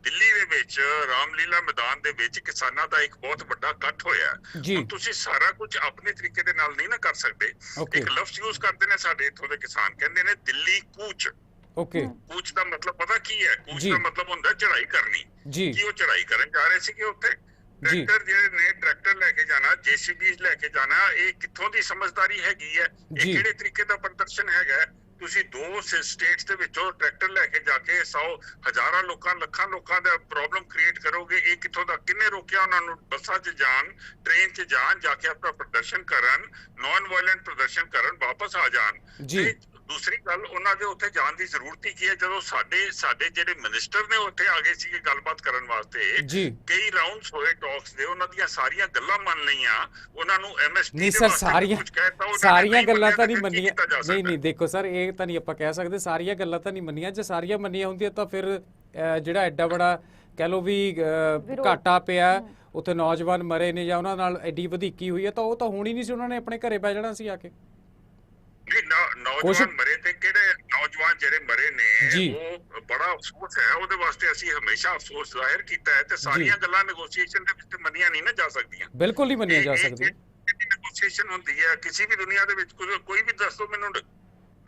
ਦਿੱਲੀ ਦੇ ਵਿੱਚ ਰਾਮਲੀਲਾ ਮੈਦਾਨ ਦੇ ਵਿੱਚ ਕਿਸਾਨਾਂ ਦਾ ਇੱਕ ਬਹੁਤ ਵੱਡਾ ਇਕੱਠ ਹੋਇਆ ਤੁਸੀਂ ਸਾਰਾ ਕੁਝ ਆਪਣੇ ਤਰੀਕੇ ਦੇ ਨਾਲ ਨਹੀਂ ਨਾ ਕਰ ਸਕਦੇ ਇੱਕ ਲਫ਼ਜ਼ ਯੂਜ਼ ਕਰਦੇ ਨੇ ਸਾਡੇ ਇੱਥੋਂ ਦੇ ਕਿਸਾਨ ਕਹਿੰਦੇ ਨੇ ਦਿੱਲੀ ਕੂਚ ਓਕੇ ਕੂਚ ਦਾ ਮਤਲਬ ਪਤਾ ਕੀ ਹੈ ਕੂਚ। ਦਾ ਮਤਲਬ ਹੁੰਦਾ ਚੜ੍ਹਾਈ ਕਰਨੀ ਕੀ ਉਹ ਚੜ੍ਹਾਈ ਕਰਨ ਜਾ ਰਹੇ ਸੀਗੇ ਉੱਥੇ। ਟਰੈਕਟਰ ਜਿਹੜੇ ਨੇ ਟਰੈਕਟਰ ਲੈ ਕੇ ਜਾਣਾ ਜੀਸੀਬੀ ਲੈ ਕੇ ਜਾਣਾ ਇਹ ਕਿੱਥੋਂ ਦੀ ਸਮਝਦਾਰੀ ਹੈਗੀ ਹੈ। ਇਹ ਕਿਹੜੇ ਤਰੀਕੇ ਦਾ ਪ੍ਰਦਰਸ਼ਨ ਹੈਗਾ? ਤੁਸੀਂ ਦੋ ਸਟੇਟਸ ਦੇ ਵਿੱਚੋਂ ਟਰੈਕਟਰ ਲੈ ਕੇ ਜਾ ਕੇ 100 ਹਜ਼ਾਰਾਂ ਲੋਕਾਂ ਲੱਖਾਂ ਲੋਕਾਂ ਦਾ ਪ੍ਰੋਬਲਮ ਕ੍ਰੀਏਟ ਕਰੋਗੇ ਇਹ ਕਿੱਥੋਂ ਦਾ ਕਿੰਨੇ ਰੋਕਿਆ ਉਹਨਾਂ ਨੂੰ ਬੱਸਾਂ 'ਚ ਜਾਣ ਟ੍ਰੇਨ 'ਚ ਜਾਣ ਜਾ ਕੇ ਆਪਣਾ ਪ੍ਰਦਰਸ਼ਨ ਕਰਨ ਨਾਨ ਵਾਇਲੈਂਟ ਪ੍ਰਦਰਸ਼ਨ ਕਰਨ ਵਾਪਸ ਆ ਜਾਣ ਜੀ। ਦੂਸਰੀ ਗੱਲ ਉਹਨਾਂ ਦੇ ਉੱਥੇ ਜਾਣ ਦੀ ਜ਼ਰੂਰਤ ਹੀ ਕੀ ਹੈ? ਜਦੋਂ ਸਾਡੇ ਸਾਡੇ ਜਿਹੜੇ ਮਿਨਿਸਟਰ ਨੇ ਉੱਥੇ ਆ ਗਏ ਸੀਗੇ ਗੱਲਬਾਤ ਕਰਨ ਵਾਸਤੇ ਜੀ। ਕਈ ਰਾਉਂਡਸ ਹੋਏ ਟਾਕਸ ਦੇ ਉਹਨਾਂ ਦੀਆਂ ਸਾਰੀਆਂ ਗੱਲਾਂ ਮੰਨ ਲਈਆਂ। ਉਹਨਾਂ ਨੂੰ ਐਮਐਸਪੀ ਨਹੀਂ ਸਰ ਸਾਰੀਆਂ ਸਾਰੀਆਂ ਗੱਲਾਂ ਤਾਂ ਨਹੀਂ ਮੰਨੀਆਂ। ਨਹੀਂ ਨਹੀਂ ਦੇਖੋ ਸਰ ਇਹ ਤਾਂ ਨਹੀਂ ਆਪਾਂ ਕਹਿ ਸਕਦੇ। ਸਾਰੀਆਂ ਗੱਲਾਂ ਤਾਂ ਨਹੀਂ ਮੰਨੀਆਂ। ਜੇ ਸਾਰੀਆਂ ਮੰਨੀਆਂ ਹੁੰਦੀਆਂ ਤਾਂ ਫਿਰ ਜਿਹੜਾ ਐਡਾ ਬੜਾ ਕਹਿ ਲੋ ਵੀ। ਘਾਟਾ ਪਿਆ ਉੱਥੇ ਨੌਜਵਾਨ ਮਰੇ ਨੇ ਜਾਂ ਉਹਨਾਂ ਨਾਲ ਐਡੀ ਵਧੀਕੀ ਹੋਈ ਹੈ ਤਾਂ ਉਹ ਤਾਂ ਹੋਣੀ ਨਹੀਂ ਸੀ ਉਹਨਾਂ ਨੇ ਆਪਣੇ ਘਰੇ ਬਹਿ ਜਾਣਾ ਸੀ ਆ ਕੇ। ਨੌ- ਨੌਜਵਾਨ ਮਰੇ ਤੇ ਕਿਹੜੇ ਨੌਜਵਾਨ ਜਿਹੜੇ ਮਰੇ ਜੀ। ਨੇ ਉਹ ਬੜਾ ਅਫਸੋਸ ਹੈ ਉਹਦੇ ਵਾਸਤੇ ਅਸੀਂ ਹਮੇਸ਼ਾ ਅਫਸੋਸ ਜ਼ਾਹਿਰ ਕੀਤਾ ਹੈ ਤੇ ਸਾਰੀਆਂ ਗੱਲਾਂ ਨੈਗੋਸ਼ੀਏਸ਼ਨ ਦੇ ਵਿੱਚ ਮੰਨੀਆਂ ਨਹੀਂ ਨਾ ਜਾ ਸਕਦੀਆਂ। ਬਿਲਕੁਲ ਨਹੀਂ ਮੰਨੀਆਂ ਜਾ ਸਕਦੀਆਂ। ਨੈਗੋਸ਼ੀਏਸ਼ਨ ਹੁੰਦੀ ਹੈ ਕਿਸੇ ਵੀ ਦੁਨੀਆ ਦੇ ਵਿੱਚ ਕੋਈ ਵੀ ਦੱਸੋ ਮੈਨੂੰ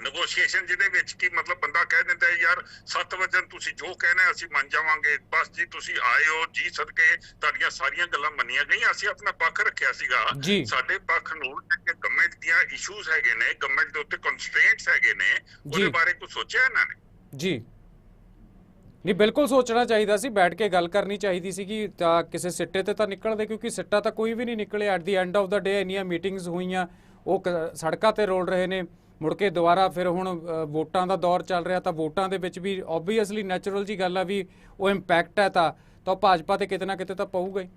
ਨੈਗੋਸ਼ੀਏਸ਼ਨ ਜਿਹਦੇ ਵਿੱਚ ਕੀ ਮਤਲਬ ਬੰਦਾ ਕਹਿ ਦਿੰਦਾ ਯਾਰ 7 ਵਜੇ ਤੁਸੀਂ ਜੋ ਕਹਿਣਾ ਹੈ ਅਸੀਂ ਮੰਨ ਜਾਵਾਂਗੇ। ਬਸ ਜੀ ਤੁਸੀਂ ਆਏ ਹੋ ਜੀ ਸਦਕੇ ਤੁਹਾਡੀਆਂ ਸਾਰੀਆਂ ਗੱਲਾਂ ਮੰਨੀਆਂ ਗਈਆਂ। ਅਸੀਂ ਆਪਣਾ ਪੱਖ ਰੱਖਿਆ ਸੀਗਾ। ਸਾਡੇ ਪੱਖ ਨੂੰ ਜਿਹੜੇ ਗਵਰਨਮੈਂਟ ਦੀਆਂ ਇਸ਼ੂਜ਼ ਹੈਗੇ ਨੇ ਗਵਰਨਮੈਂਟ ਦੇ ਉੱਤੇ ਕਨਸਟ੍ਰੇਂਟਸ ਹੈਗੇ ਨੇ ਉਹਦੇ। ਬਾਰੇ ਕੁਝ ਸੋਚਿਆ ਇਹਨਾਂ ਨੇ? ਜੀ। ਨਹੀਂ ਬਿਲਕੁਲ ਸੋਚਣਾ ਚਾਹੀਦਾ ਸੀ। ਬੈਠ ਕੇ ਗੱਲ ਕਰਨੀ ਚਾਹੀਦੀ ਸੀ ਕਿ ਤਾਂ ਕਿਸੇ ਸਿੱਟੇ ਤੇ ਤਾਂ ਨਿਕਲਦੇ ਕਿਉਂਕਿ ਸਿੱਟਾ ਤਾਂ ਕੋਈ ਵੀ ਨਹੀਂ ਨਿਕਲਿਆ। At the end of the day ਇੰਨੀਆਂ ਮੀਟਿੰਗਸ ਹੋਈਆਂ। ਉਹ ਕ- ਸੜਕਾਂ ਤੇ ਰੋਲ ਰਹੇ ਨੇ। ਮੁੜ ਕੇ ਦੁਬਾਰਾ ਫਿਰ ਹੁਣ ਵੋਟਾਂ ਦਾ ਦੌਰ ਚੱਲ ਰਿਹਾ ਤਾਂ ਵੋਟਾਂ ਦੇ ਵਿੱਚ ਵੀ ਆਬਵੀਅਸਲੀ ਨੈਚੁਰਲ ਜੀ ਗੱਲ ਆ ਵੀ ਉਹ ਇੰਪੈਕਟ ਹੈ ਤਾਂ ਤਾਂ ਉਹ ਭਾਜਪਾ ਤੇ ਕਿਤੇ ਨਾ ਕਿਤੇ ਤਾਂ ਪਊਗਾ ਹੀ।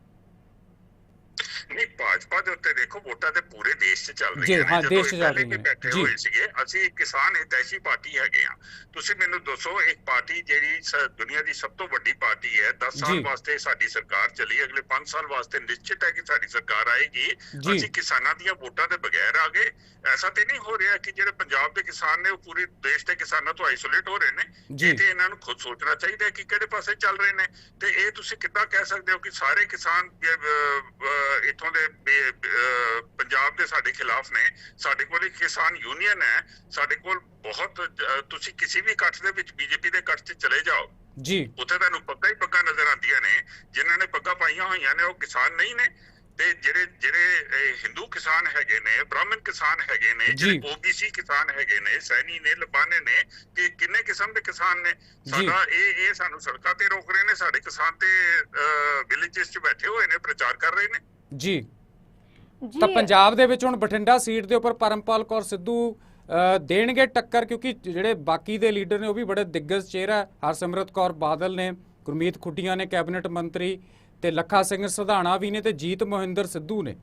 ਨਹੀਂ ਭਾਜਪਾ ਦੇ ਉੱਤੇ ਦੇਖੋ ਵੋਟਾਂ ਤੇ ਪੂਰੇ ਦੇਸ਼ 'ਚ ਚੱਲ ਜੀ, ਰਹੀਆਂ ਹਾਂ, ਜਦੋਂ ਦੇਸ਼ 'ਚ ਚੱਲ ਰਹੀਆਂ। ਬੈਠੇ ਜੀ। ਹੋਏ ਸੀਗੇ ਅਸੀਂ ਕਿਸਾਨ ਹਿਤੈਸ਼ੀ ਪਾਰਟੀ ਹੈਗੇ ਆ ਤੁਸੀਂ ਮੈਨੂੰ ਦੱਸੋ ਇੱਕ ਪਾਰਟੀ ਜਿਹੜੀ ਦੁਨੀਆ ਦੀ ਸਭ ਤੋਂ ਵੱਡੀ ਪਾਰਟੀ ਹੈ 10 ਸਾਲ। ਵਾਸਤੇ ਸਾਡੀ ਸਰਕਾਰ ਚੱਲੀ ਅਗਲੇ 5 ਸਾਲ ਵਾਸਤੇ ਨਿਸ਼ਚਿਤ ਹੈ ਕਿ ਸਾਡੀ ਸਰਕਾਰ ਆਏਗੀ। ਅਸੀਂ ਕਿਸਾਨਾਂ ਦੀਆਂ ਵੋਟਾਂ ਦੇ ਬਗੈਰ ਆ ਗਏ ਐਸਾ ਤੇ ਨਹੀਂ ਹੋ ਰਿਹਾ ਕਿ ਜਿਹੜੇ ਪੰਜਾਬ ਦੇ ਕਿਸਾਨ ਨੇ ਉਹ ਪੂਰੇ ਦੇਸ਼ ਦੇ ਕਿਸਾਨਾਂ ਤੋਂ ਆਈਸੋਲੇਟ ਹੋ ਰਹੇ ਨੇ ਜੀ। ਇਹ ਤੇ ਇਹਨਾਂ ਨੂੰ ਖੁਦ ਸੋਚਣਾ ਚਾਹੀਦਾ ਹੈ ਕਿ ਕਿਹੜੇ ਪਾਸੇ ਚੱਲ ਰਹੇ ਨੇ ਤੇ ਇਹ ਤੁਸੀਂ ਕਿੱਦਾਂ ਕਹਿ ਸਕਦੇ ਹੋ ਕਿ ਸਾਰੇ ਕਿਸਾਨ ਇੱਥੋਂ ਦੇ ਪੰਜਾਬ ਦੇ ਸਾਡੇ ਖਿਲਾਫ ਨੇ। ਸਾਡੇ ਕੋਲ ਇੱਕ ਕਿਸਾਨ ਯੂਨੀਅਨ ਹੈ। ਸਾਡੇ ਕੋਲ ਬਹੁਤ ਤੁਸੀਂ ਕਿਸੇ ਵੀ ਇਕੱਠ ਦੇ ਵਿੱਚ ਬੀਜੇਪੀ ਦੇ ਇਕੱਠ 'ਚ ਚਲੇ ਜਾਓ। ਜੀ। ਉੱਥੇ ਤੁਹਾਨੂੰ ਪੱਗਾਂ ਹੀ ਪੱਗਾਂ ਨਜ਼ਰ ਆਉਂਦੀਆਂ ਨੇ। ਜਿਨ੍ਹਾਂ ਨੇ ਪੱਗਾਂ ਪਾਈਆਂ ਹੋਈਆਂ ਨੇ ਉਹ ਕਿਸਾਨ ਨਹੀਂ ਨੇ। ਤੇ ਜਿਹੜੇ ਜਿਹੜੇ ਹਿੰਦੂ ਕਿਸਾਨ ਹੈਗੇ ਨੇ ਬ੍ਰਾਹਮਣ ਕਿਸਾਨ ਹੈਗੇ ਨੇ। ਜਿਹੜੇ ਓਬੀਸੀ ਕਿਸਾਨ ਹੈਗੇ ਨੇ ਸੈਣੀ ਨੇ ਲਬਾਨੇ ਨੇ ਕਿ ਕਿੰਨੇ ਕਿਸਮ ਦੇ ਕਿਸਾਨ ਨੇ? ਸਾਡਾ ਇਹ ਇਹ ਸਾਨੂੰ ਸੜਕਾਂ ਤੇ ਰੋਕ ਰਹੇ ਨੇ। ਸਾਡੇ ਕਿਸਾਨ ਤੇ ਵਿਲੇजेस 'ਚ ਬੈਠੇ ਹੋਏ ਨੇ ਪ੍ਰਚਾਰ ਕਰ ਰਹੇ ਨੇ। ਜੀ। ਜੀ। ਤਾਂ ਪੰਜਾਬ ਦੇ ਵਿੱਚ ਹੁਣ ਬਠਿੰਡਾ ਸੀਟ ਦੇ ਉੱਪਰ ਪਰਮਪਾਲ ਕੌਰ ਸਿੱਧੂ ਅ, ਦੇਣਗੇ ਟੱਕਰ ਕਿਉਂਕਿ ਜਿਹੜੇ ਬਾਕੀ ਦੇ ਲੀਡਰ ਨੇ ਉਹ ਵੀ ਬੜੇ ਦਿੱਗਜ ਚਿਹਰਾ ਹਰਸਿਮਰਤ ਕੌਰ ਬਾਦਲ ਨੇ ਗੁਰਮੀਤ ਖੁੱਡੀਆਂ ਨੇ ਕੈਬਨਿਟ ਮੰਤਰੀ ਤੇ ਲੱਖਾ ਸਿੰਘ ਸਧਾਣਾ ਵੀ ਨੇ ਤੇ ਜੀਤ ਮੋਹਿੰਦਰ ਸਿੱਧੂ ਨੇ।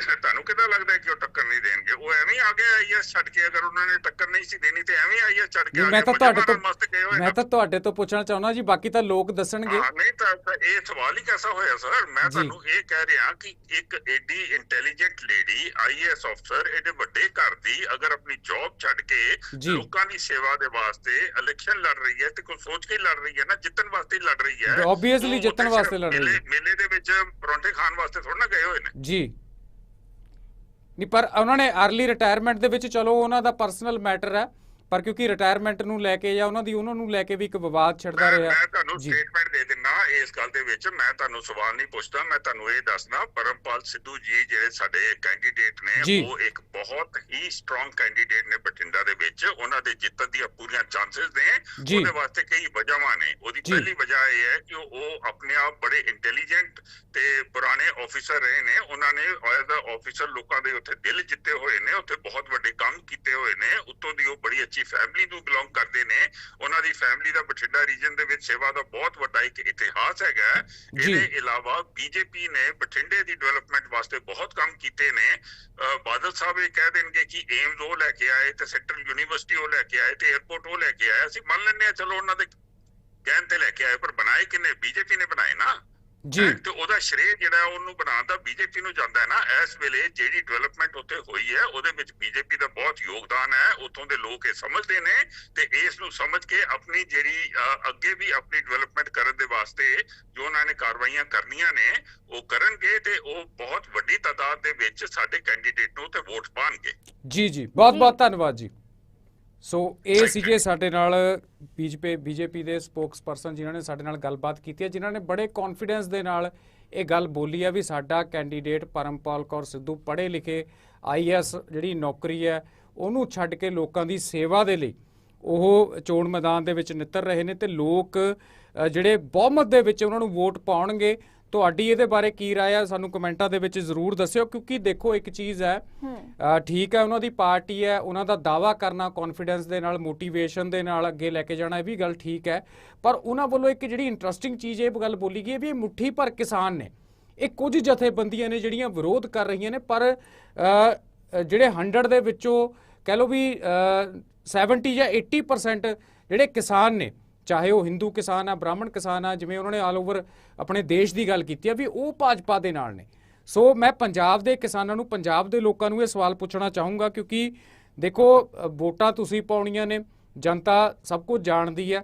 ਤੁਹਾਨੂੰ ਕਿਦਾਂ ਲੱਗਦਾ ਕਿ ਉਹ ਟੱਕਰ ਨਹੀਂ ਦੇਣਗੇ ਉਹ ਐਵੇਂ ਹੀ ਆ ਗਏ ਆਈਐਸ ਛੱਡ ਕੇ ਅਗਰ ਉਹਨਾਂ ਨੇ ਟੱਕਰ ਨਹੀਂ ਸੀ ਦੇਣੀ ਤੇ ਐਵੇਂ ਆਈਐਸ ਛੱਡ ਕੇ ਮੈਂ ਤਾਂ ਤੁਹਾਡੇ ਤੋਂ ਵਾਸਤੇ ਗਏ ਹੋਏ ਮੈਂ। ਤਾਂ ਤੁਹਾਡੇ ਤੋਂ ਪੁੱਛਣਾ ਚਾਹੁੰਦਾ ਜੀ ਬਾਕੀ ਤਾਂ ਲੋਕ ਦੱਸਣਗੇ ਨਹੀਂ ਤਾਂ ਇਹ ਸਵਾਲ ਹੀ ਕੈਸਾ ਹੋਇਆ ਸਰ ਮੈਂ। ਤੁਹਾਨੂੰ ਇਹ ਕਹਿ ਰਿਹਾ ਕਿ ਇੱਕ ਏਡੀ ਇੰਟੈਲੀਜੈਂਟ ਲੇਡੀ ਆਈਐਸ ਅਫਸਰ ਇਹਦੇ ਵੱਡੇ ਘਰ ਦੀ ਅਗਰ ਆਪਣੀ ਜੌਬ ਛੱਡ ਕੇ। ਲੋਕਾਂ ਦੀ ਸੇਵਾ ਦੇ ਵਾਸਤੇ ਇਲੈਕਸ਼ਨ ਲੜ ਰਹੀ ਹੈ ਤੇ ਕੋਈ ਸੋਚ ਕੇ ਲੜ ਰਹੀ ਹੈ ਨਾ ਜਿੱਤਣ ਵਾਸਤੇ ਲੜ ਰਹੀ ਹੈ ਉਹ ਜਿੱਤਣ ਵਾਸਤੇ ਲੜ ਰਹੀ ਹੈ। ਮੇਲੇ ਦੇ ਵਿੱਚ ਪਰੌਂਠੇ ਖਾਣ ਵਾਸਤੇ ਥੋੜਾ ਨਾ ਗਏ ਹੋਏ ਨੇ ਜੀ ਨਹੀਂ ਪਰ ਉਹਨਾਂ ਨੇ अर्ਲੀ ਰਿਟਾਇਰਮੈਂਟ ਦੇ ਵਿੱਚ ਚਲੋ ਉਹਨਾਂ ਦਾ ਪਰਸਨਲ ਮੈਟਰ ਹੈ। ਪਰ ਕਿਉਂਕਿ ਰਿਟਾਇਰਮੈਂਟ ਨੂੰ ਲੈ ਕੇ ਜਾਂ ਉਹਨਾਂ ਦੀ ਉਹਨਾਂ ਨੂੰ ਲੈ ਕੇ ਵੀ ਇੱਕ ਵਿਵਾਦ ਛਿੜਦਾ ਰਿਹਾ। ਮੈਂ ਤੁਹਾਨੂੰ ਸਟੇਟਮੈਂਟ ਦੇ ਦਿੰਨਾ ਇਸ ਗੱਲ ਦੇ ਵਿੱਚ। ਮੈਂ ਤੁਹਾਨੂੰ ਸਵਾਲ ਨਹੀਂ ਪੁੱਛਦਾ ਮੈਂ ਤੁਹਾਨੂੰ ਇਹ ਦੱਸਣਾ ਪਰਮਪਾਲ ਸਿੱਧੂ ਜੀ ਜਿਹੜੇ ਸਾਡੇ ਕੈਂਡੀਡੇਟ। ਨੇ ਉਹ ਇੱਕ ਬਹੁਤ ਹੀ ਸਟਰੋਂਗ ਕੈਂਡੀਡੇਟ ਨੇ ਬਠਿੰਡਾ ਦੇ ਵਿੱਚ। ਉਹਨਾਂ ਦੇ ਜਿੱਤਣ ਦੀਆਂ ਪੂਰੀਆਂ ਚਾਂਸਸ ਨੇ। ਉਹਦੇ ਵਾਸਤੇ ਕਈ ਵਜ੍ਹਾਵਾਂ ਨੇ। ਉਹਦੀ। ਪਹਿਲੀ ਵਜ੍ਹਾ ਇਹ ਹੈ ਕਿ ਉਹ ਉਹ ਆਪਣੇ ਆਪ ਬੜੇ ਇੰਟੈਲੀਜੈਂਟ ਤੇ ਪੁਰਾਣੇ ਆਫੀਸਰ ਰਹੇ ਨੇ। ਉਹਨਾਂ ਨੇ ਐਜ਼ ਅ ਆਫੀਸਰ ਲੋਕਾਂ ਦੇ ਉੱਥੇ ਦਿਲ ਜਿੱਤੇ ਹੋਏ ਨੇ। ਉੱਥੇ ਬਹੁਤ ਵੱਡੇ ਕੰਮ ਕੀਤੇ ਹੋਏ ਨੇ। ਉੱਤੋਂ ਦੀ ਉਹ ਬੜੀ ਅੱਛੀ ਫੈਮਿਲੀ ਨੂੰ ਬਿਲੋਂਗ ਕਰਦੇ ਨੇ ਉਹਨਾਂ ਦੀ ਫੈਮਿਲੀ ਦਾ ਬਠਿੰਡਾ ਰੀਜਨ ਦੇ ਵਿੱਚ ਸੇਵਾ ਦਾ ਬਹੁਤ ਵੱਡਾ ਇੱਕ ਇਤਿਹਾਸ ਹੈਗਾ। ਇਹਦੇ ਇਲਾਵਾ ਬੀਜੇਪੀ ਨੇ ਬਠਿੰਡੇ ਦੀ ਡਿਵੈਲਪਮੈਂਟ ਵਾਸਤੇ ਬਹੁਤ ਕੰਮ ਕੀਤੇ ਨੇ। ਬਾਦਲ ਸਾਹਿਬ ਇਹ ਕਹਿ ਦੇਣਗੇ ਕਿ ਏਮਜ਼ ਉਹ ਲੈ ਕੇ ਆਏ ਤੇ ਸੈਂਟਰਲ ਯੂਨੀਵਰਸਿਟੀ ਉਹ ਲੈ ਕੇ ਆਏ ਤੇ 에어ਪੋਰਟ ਉਹ ਲੈ ਕੇ ਆਏ। ਅਸੀਂ ਮੰਨ ਲੈਂਦੇ ਆ ਚਲੋ ਉਹਨਾਂ ਦੇ ਕਹਿਣ ਤੇ ਲੈ ਕੇ ਆਏ ਪਰ ਬਣਾਏ ਕਿੰਨੇ? ਬੀਜੇਪੀ ਨੇ ਬਣਾਏ ਨਾ। ਜੀ। ਤੇ ਉਹਦਾ ਸ਼੍ਰੇਅ ਜਿਹੜਾ ਉਹਨੂੰ ਬਣਾਉਣ ਦਾ ਬੀਜੇਪੀ ਨੂੰ ਜਾਂਦਾ ਹੈ ਨਾ ਇਸ ਵੇਲੇ ਜਿਹੜੀ ਡਿਵੈਲਪਮੈਂਟ ਉੱਥੇ ਹੋਈ ਹੈ ਉਹਦੇ ਵਿੱਚ ਬੀਜੇਪੀ ਦਾ ਬਹੁਤ ਯੋਗਦਾਨ ਹੈ ਉੱਥੋਂ ਦੇ ਲੋਕ ਇਹ ਸਮਝਦੇ ਨੇ ਤੇ ਇਸ ਨੂੰ ਸਮਝ ਕੇ ਆਪਣੀ ਜਿਹੜੀ ਅੱਗੇ ਵੀ ਆਪਣੀ ਡਿਵੈਲਪਮੈਂਟ ਕਰਨ ਦੇ ਵਾਸਤੇ ਜੋ ਉਹਨਾਂ ਨੇ ਕਾਰਵਾਈਆਂ ਕਰਨੀਆਂ ਨੇ ਉਹ ਕਰਨਗੇ ਤੇ ਉਹ ਬਹੁਤ ਵੱਡੀ ਤਾਦਾਦ ਦੇ ਵਿੱਚ ਸਾਡੇ ਕੈਂਡੀਡੇਟ ਨੂੰ ਤੇ ਵੋਟ ਪਾਣਗੇ। ਜੀ ਜੀ। ਬਹੁਤ ਬਹੁਤ। ਧੰਨਵਾਦ ਜੀ। ਸੋ ਇਹ ਸੀਗੇ ਸਾਡੇ ਨਾਲ ਬੀਜੇਪੀ ਬੀਜੇਪੀ ਦੇ ਸਪੋਕਸਪਰਸਨ ਜਿਨ੍ਹਾਂ ਨੇ ਸਾਡੇ ਨਾਲ ਗੱਲਬਾਤ ਕੀਤੀ ਹੈ, ਜਿਨ੍ਹਾਂ ਨੇ ਬੜੇ ਕੌਨਫੀਡੈਂਸ ਦੇ ਨਾਲ ਇਹ ਗੱਲ ਬੋਲੀ ਆ ਵੀ ਸਾਡਾ ਕੈਂਡੀਡੇਟ ਪਰਮਪਾਲ ਕੌਰ ਸਿੱਧੂ ਪੜ੍ਹੇ ਲਿਖੇ ਆਈਐਸ ਜਿਹੜੀ ਨੌਕਰੀ ਹੈ ਉਹਨੂੰ ਛੱਡ ਕੇ ਲੋਕਾਂ ਦੀ ਸੇਵਾ ਦੇ ਲਈ ਉਹ ਚੋਣ ਮੈਦਾਨ ਦੇ ਵਿੱਚ ਨਿੱਤਰ ਰਹੇ ਨੇ ਤੇ ਲੋਕ ਜਿਹੜੇ ਬਹੁਮਤ ਦੇ ਵਿੱਚ ਉਹਨਾਂ ਨੂੰ ਵੋਟ ਪਾਉਣਗੇ ਤੁਹਾਡੀ ਇਹਦੇ ਬਾਰੇ ਕੀ ਰਾਏ ਹੈ ਸਾਨੂੰ ਕਮੈਂਟਾਂ ਦੇ ਵਿੱਚ ਜ਼ਰੂਰ ਦੱਸਿਓ ਕਿਉਂਕਿ ਦੇਖੋ ਇੱਕ ਚੀਜ਼ ਹੈ ਠੀਕ ਹੈ ਉਹਨਾਂ ਦੀ ਪਾਰਟੀ ਹੈ ਉਹਨਾਂ ਦਾ ਦਾਵਾ ਕਰਨਾ ਕੌਨਫੀਡੈਂਸ ਦੇ ਨਾਲ ਮੋਟੀਵੇਸ਼ਨ ਦੇ ਨਾਲ ਅੱਗੇ ਲੈ ਕੇ ਜਾਣਾ ਇਹ ਵੀ ਗੱਲ ਠੀਕ ਹੈ। ਪਰ ਉਹਨਾਂ ਵੱਲੋਂ ਇੱਕ ਜਿਹੜੀ ਇੰਟਰਸਟਿੰਗ ਚੀਜ਼ ਇਹ ਗੱਲ ਬੋਲੀ ਗਈ ਹੈ ਵੀ ਇਹ ਮੁੱਠੀ ਭਰ ਕਿਸਾਨ ਨੇ। ਇਹ ਕੁਝ ਜਥੇਬੰਦੀਆਂ ਨੇ ਜਿਹੜੀਆਂ ਵਿਰੋਧ ਕਰ ਰਹੀਆਂ ਨੇ ਪਰ ਜਿਹੜੇ 100 ਦੇ ਵਿੱਚੋਂ ਕਹਿ ਲਓ ਵੀ ਅ, 70 ਜਾਂ 80% ਜਿਹੜੇ ਕਿਸਾਨ ਨੇ ਚਾਹੇ ਉਹ ਹਿੰਦੂ ਕਿਸਾਨ ਆ ਬ੍ਰਾਹਮਣ ਕਿਸਾਨ ਆ ਜਿਵੇਂ ਉਹਨਾਂ ਨੇ ਆਲ ਓਵਰ ਆਪਣੇ ਦੇਸ਼ ਦੀ ਗੱਲ ਕੀਤੀ ਆ ਵੀ ਉਹ ਭਾਜਪਾ ਦੇ ਨਾਲ ਨੇ। ਸੋ ਮੈਂ ਪੰਜਾਬ ਦੇ ਕਿਸਾਨਾਂ ਨੂੰ ਪੰਜਾਬ ਦੇ ਲੋਕਾਂ ਨੂੰ ਇਹ ਸਵਾਲ ਪੁੱਛਣਾ ਚਾਹੂੰਗਾ ਕਿਉਂਕਿ ਦੇਖੋ ਵੋਟਾਂ ਤੁਸੀਂ ਪਾਉਣੀਆਂ ਨੇ ਜਨਤਾ ਸਭ ਕੁਝ ਜਾਣਦੀ ਹੈ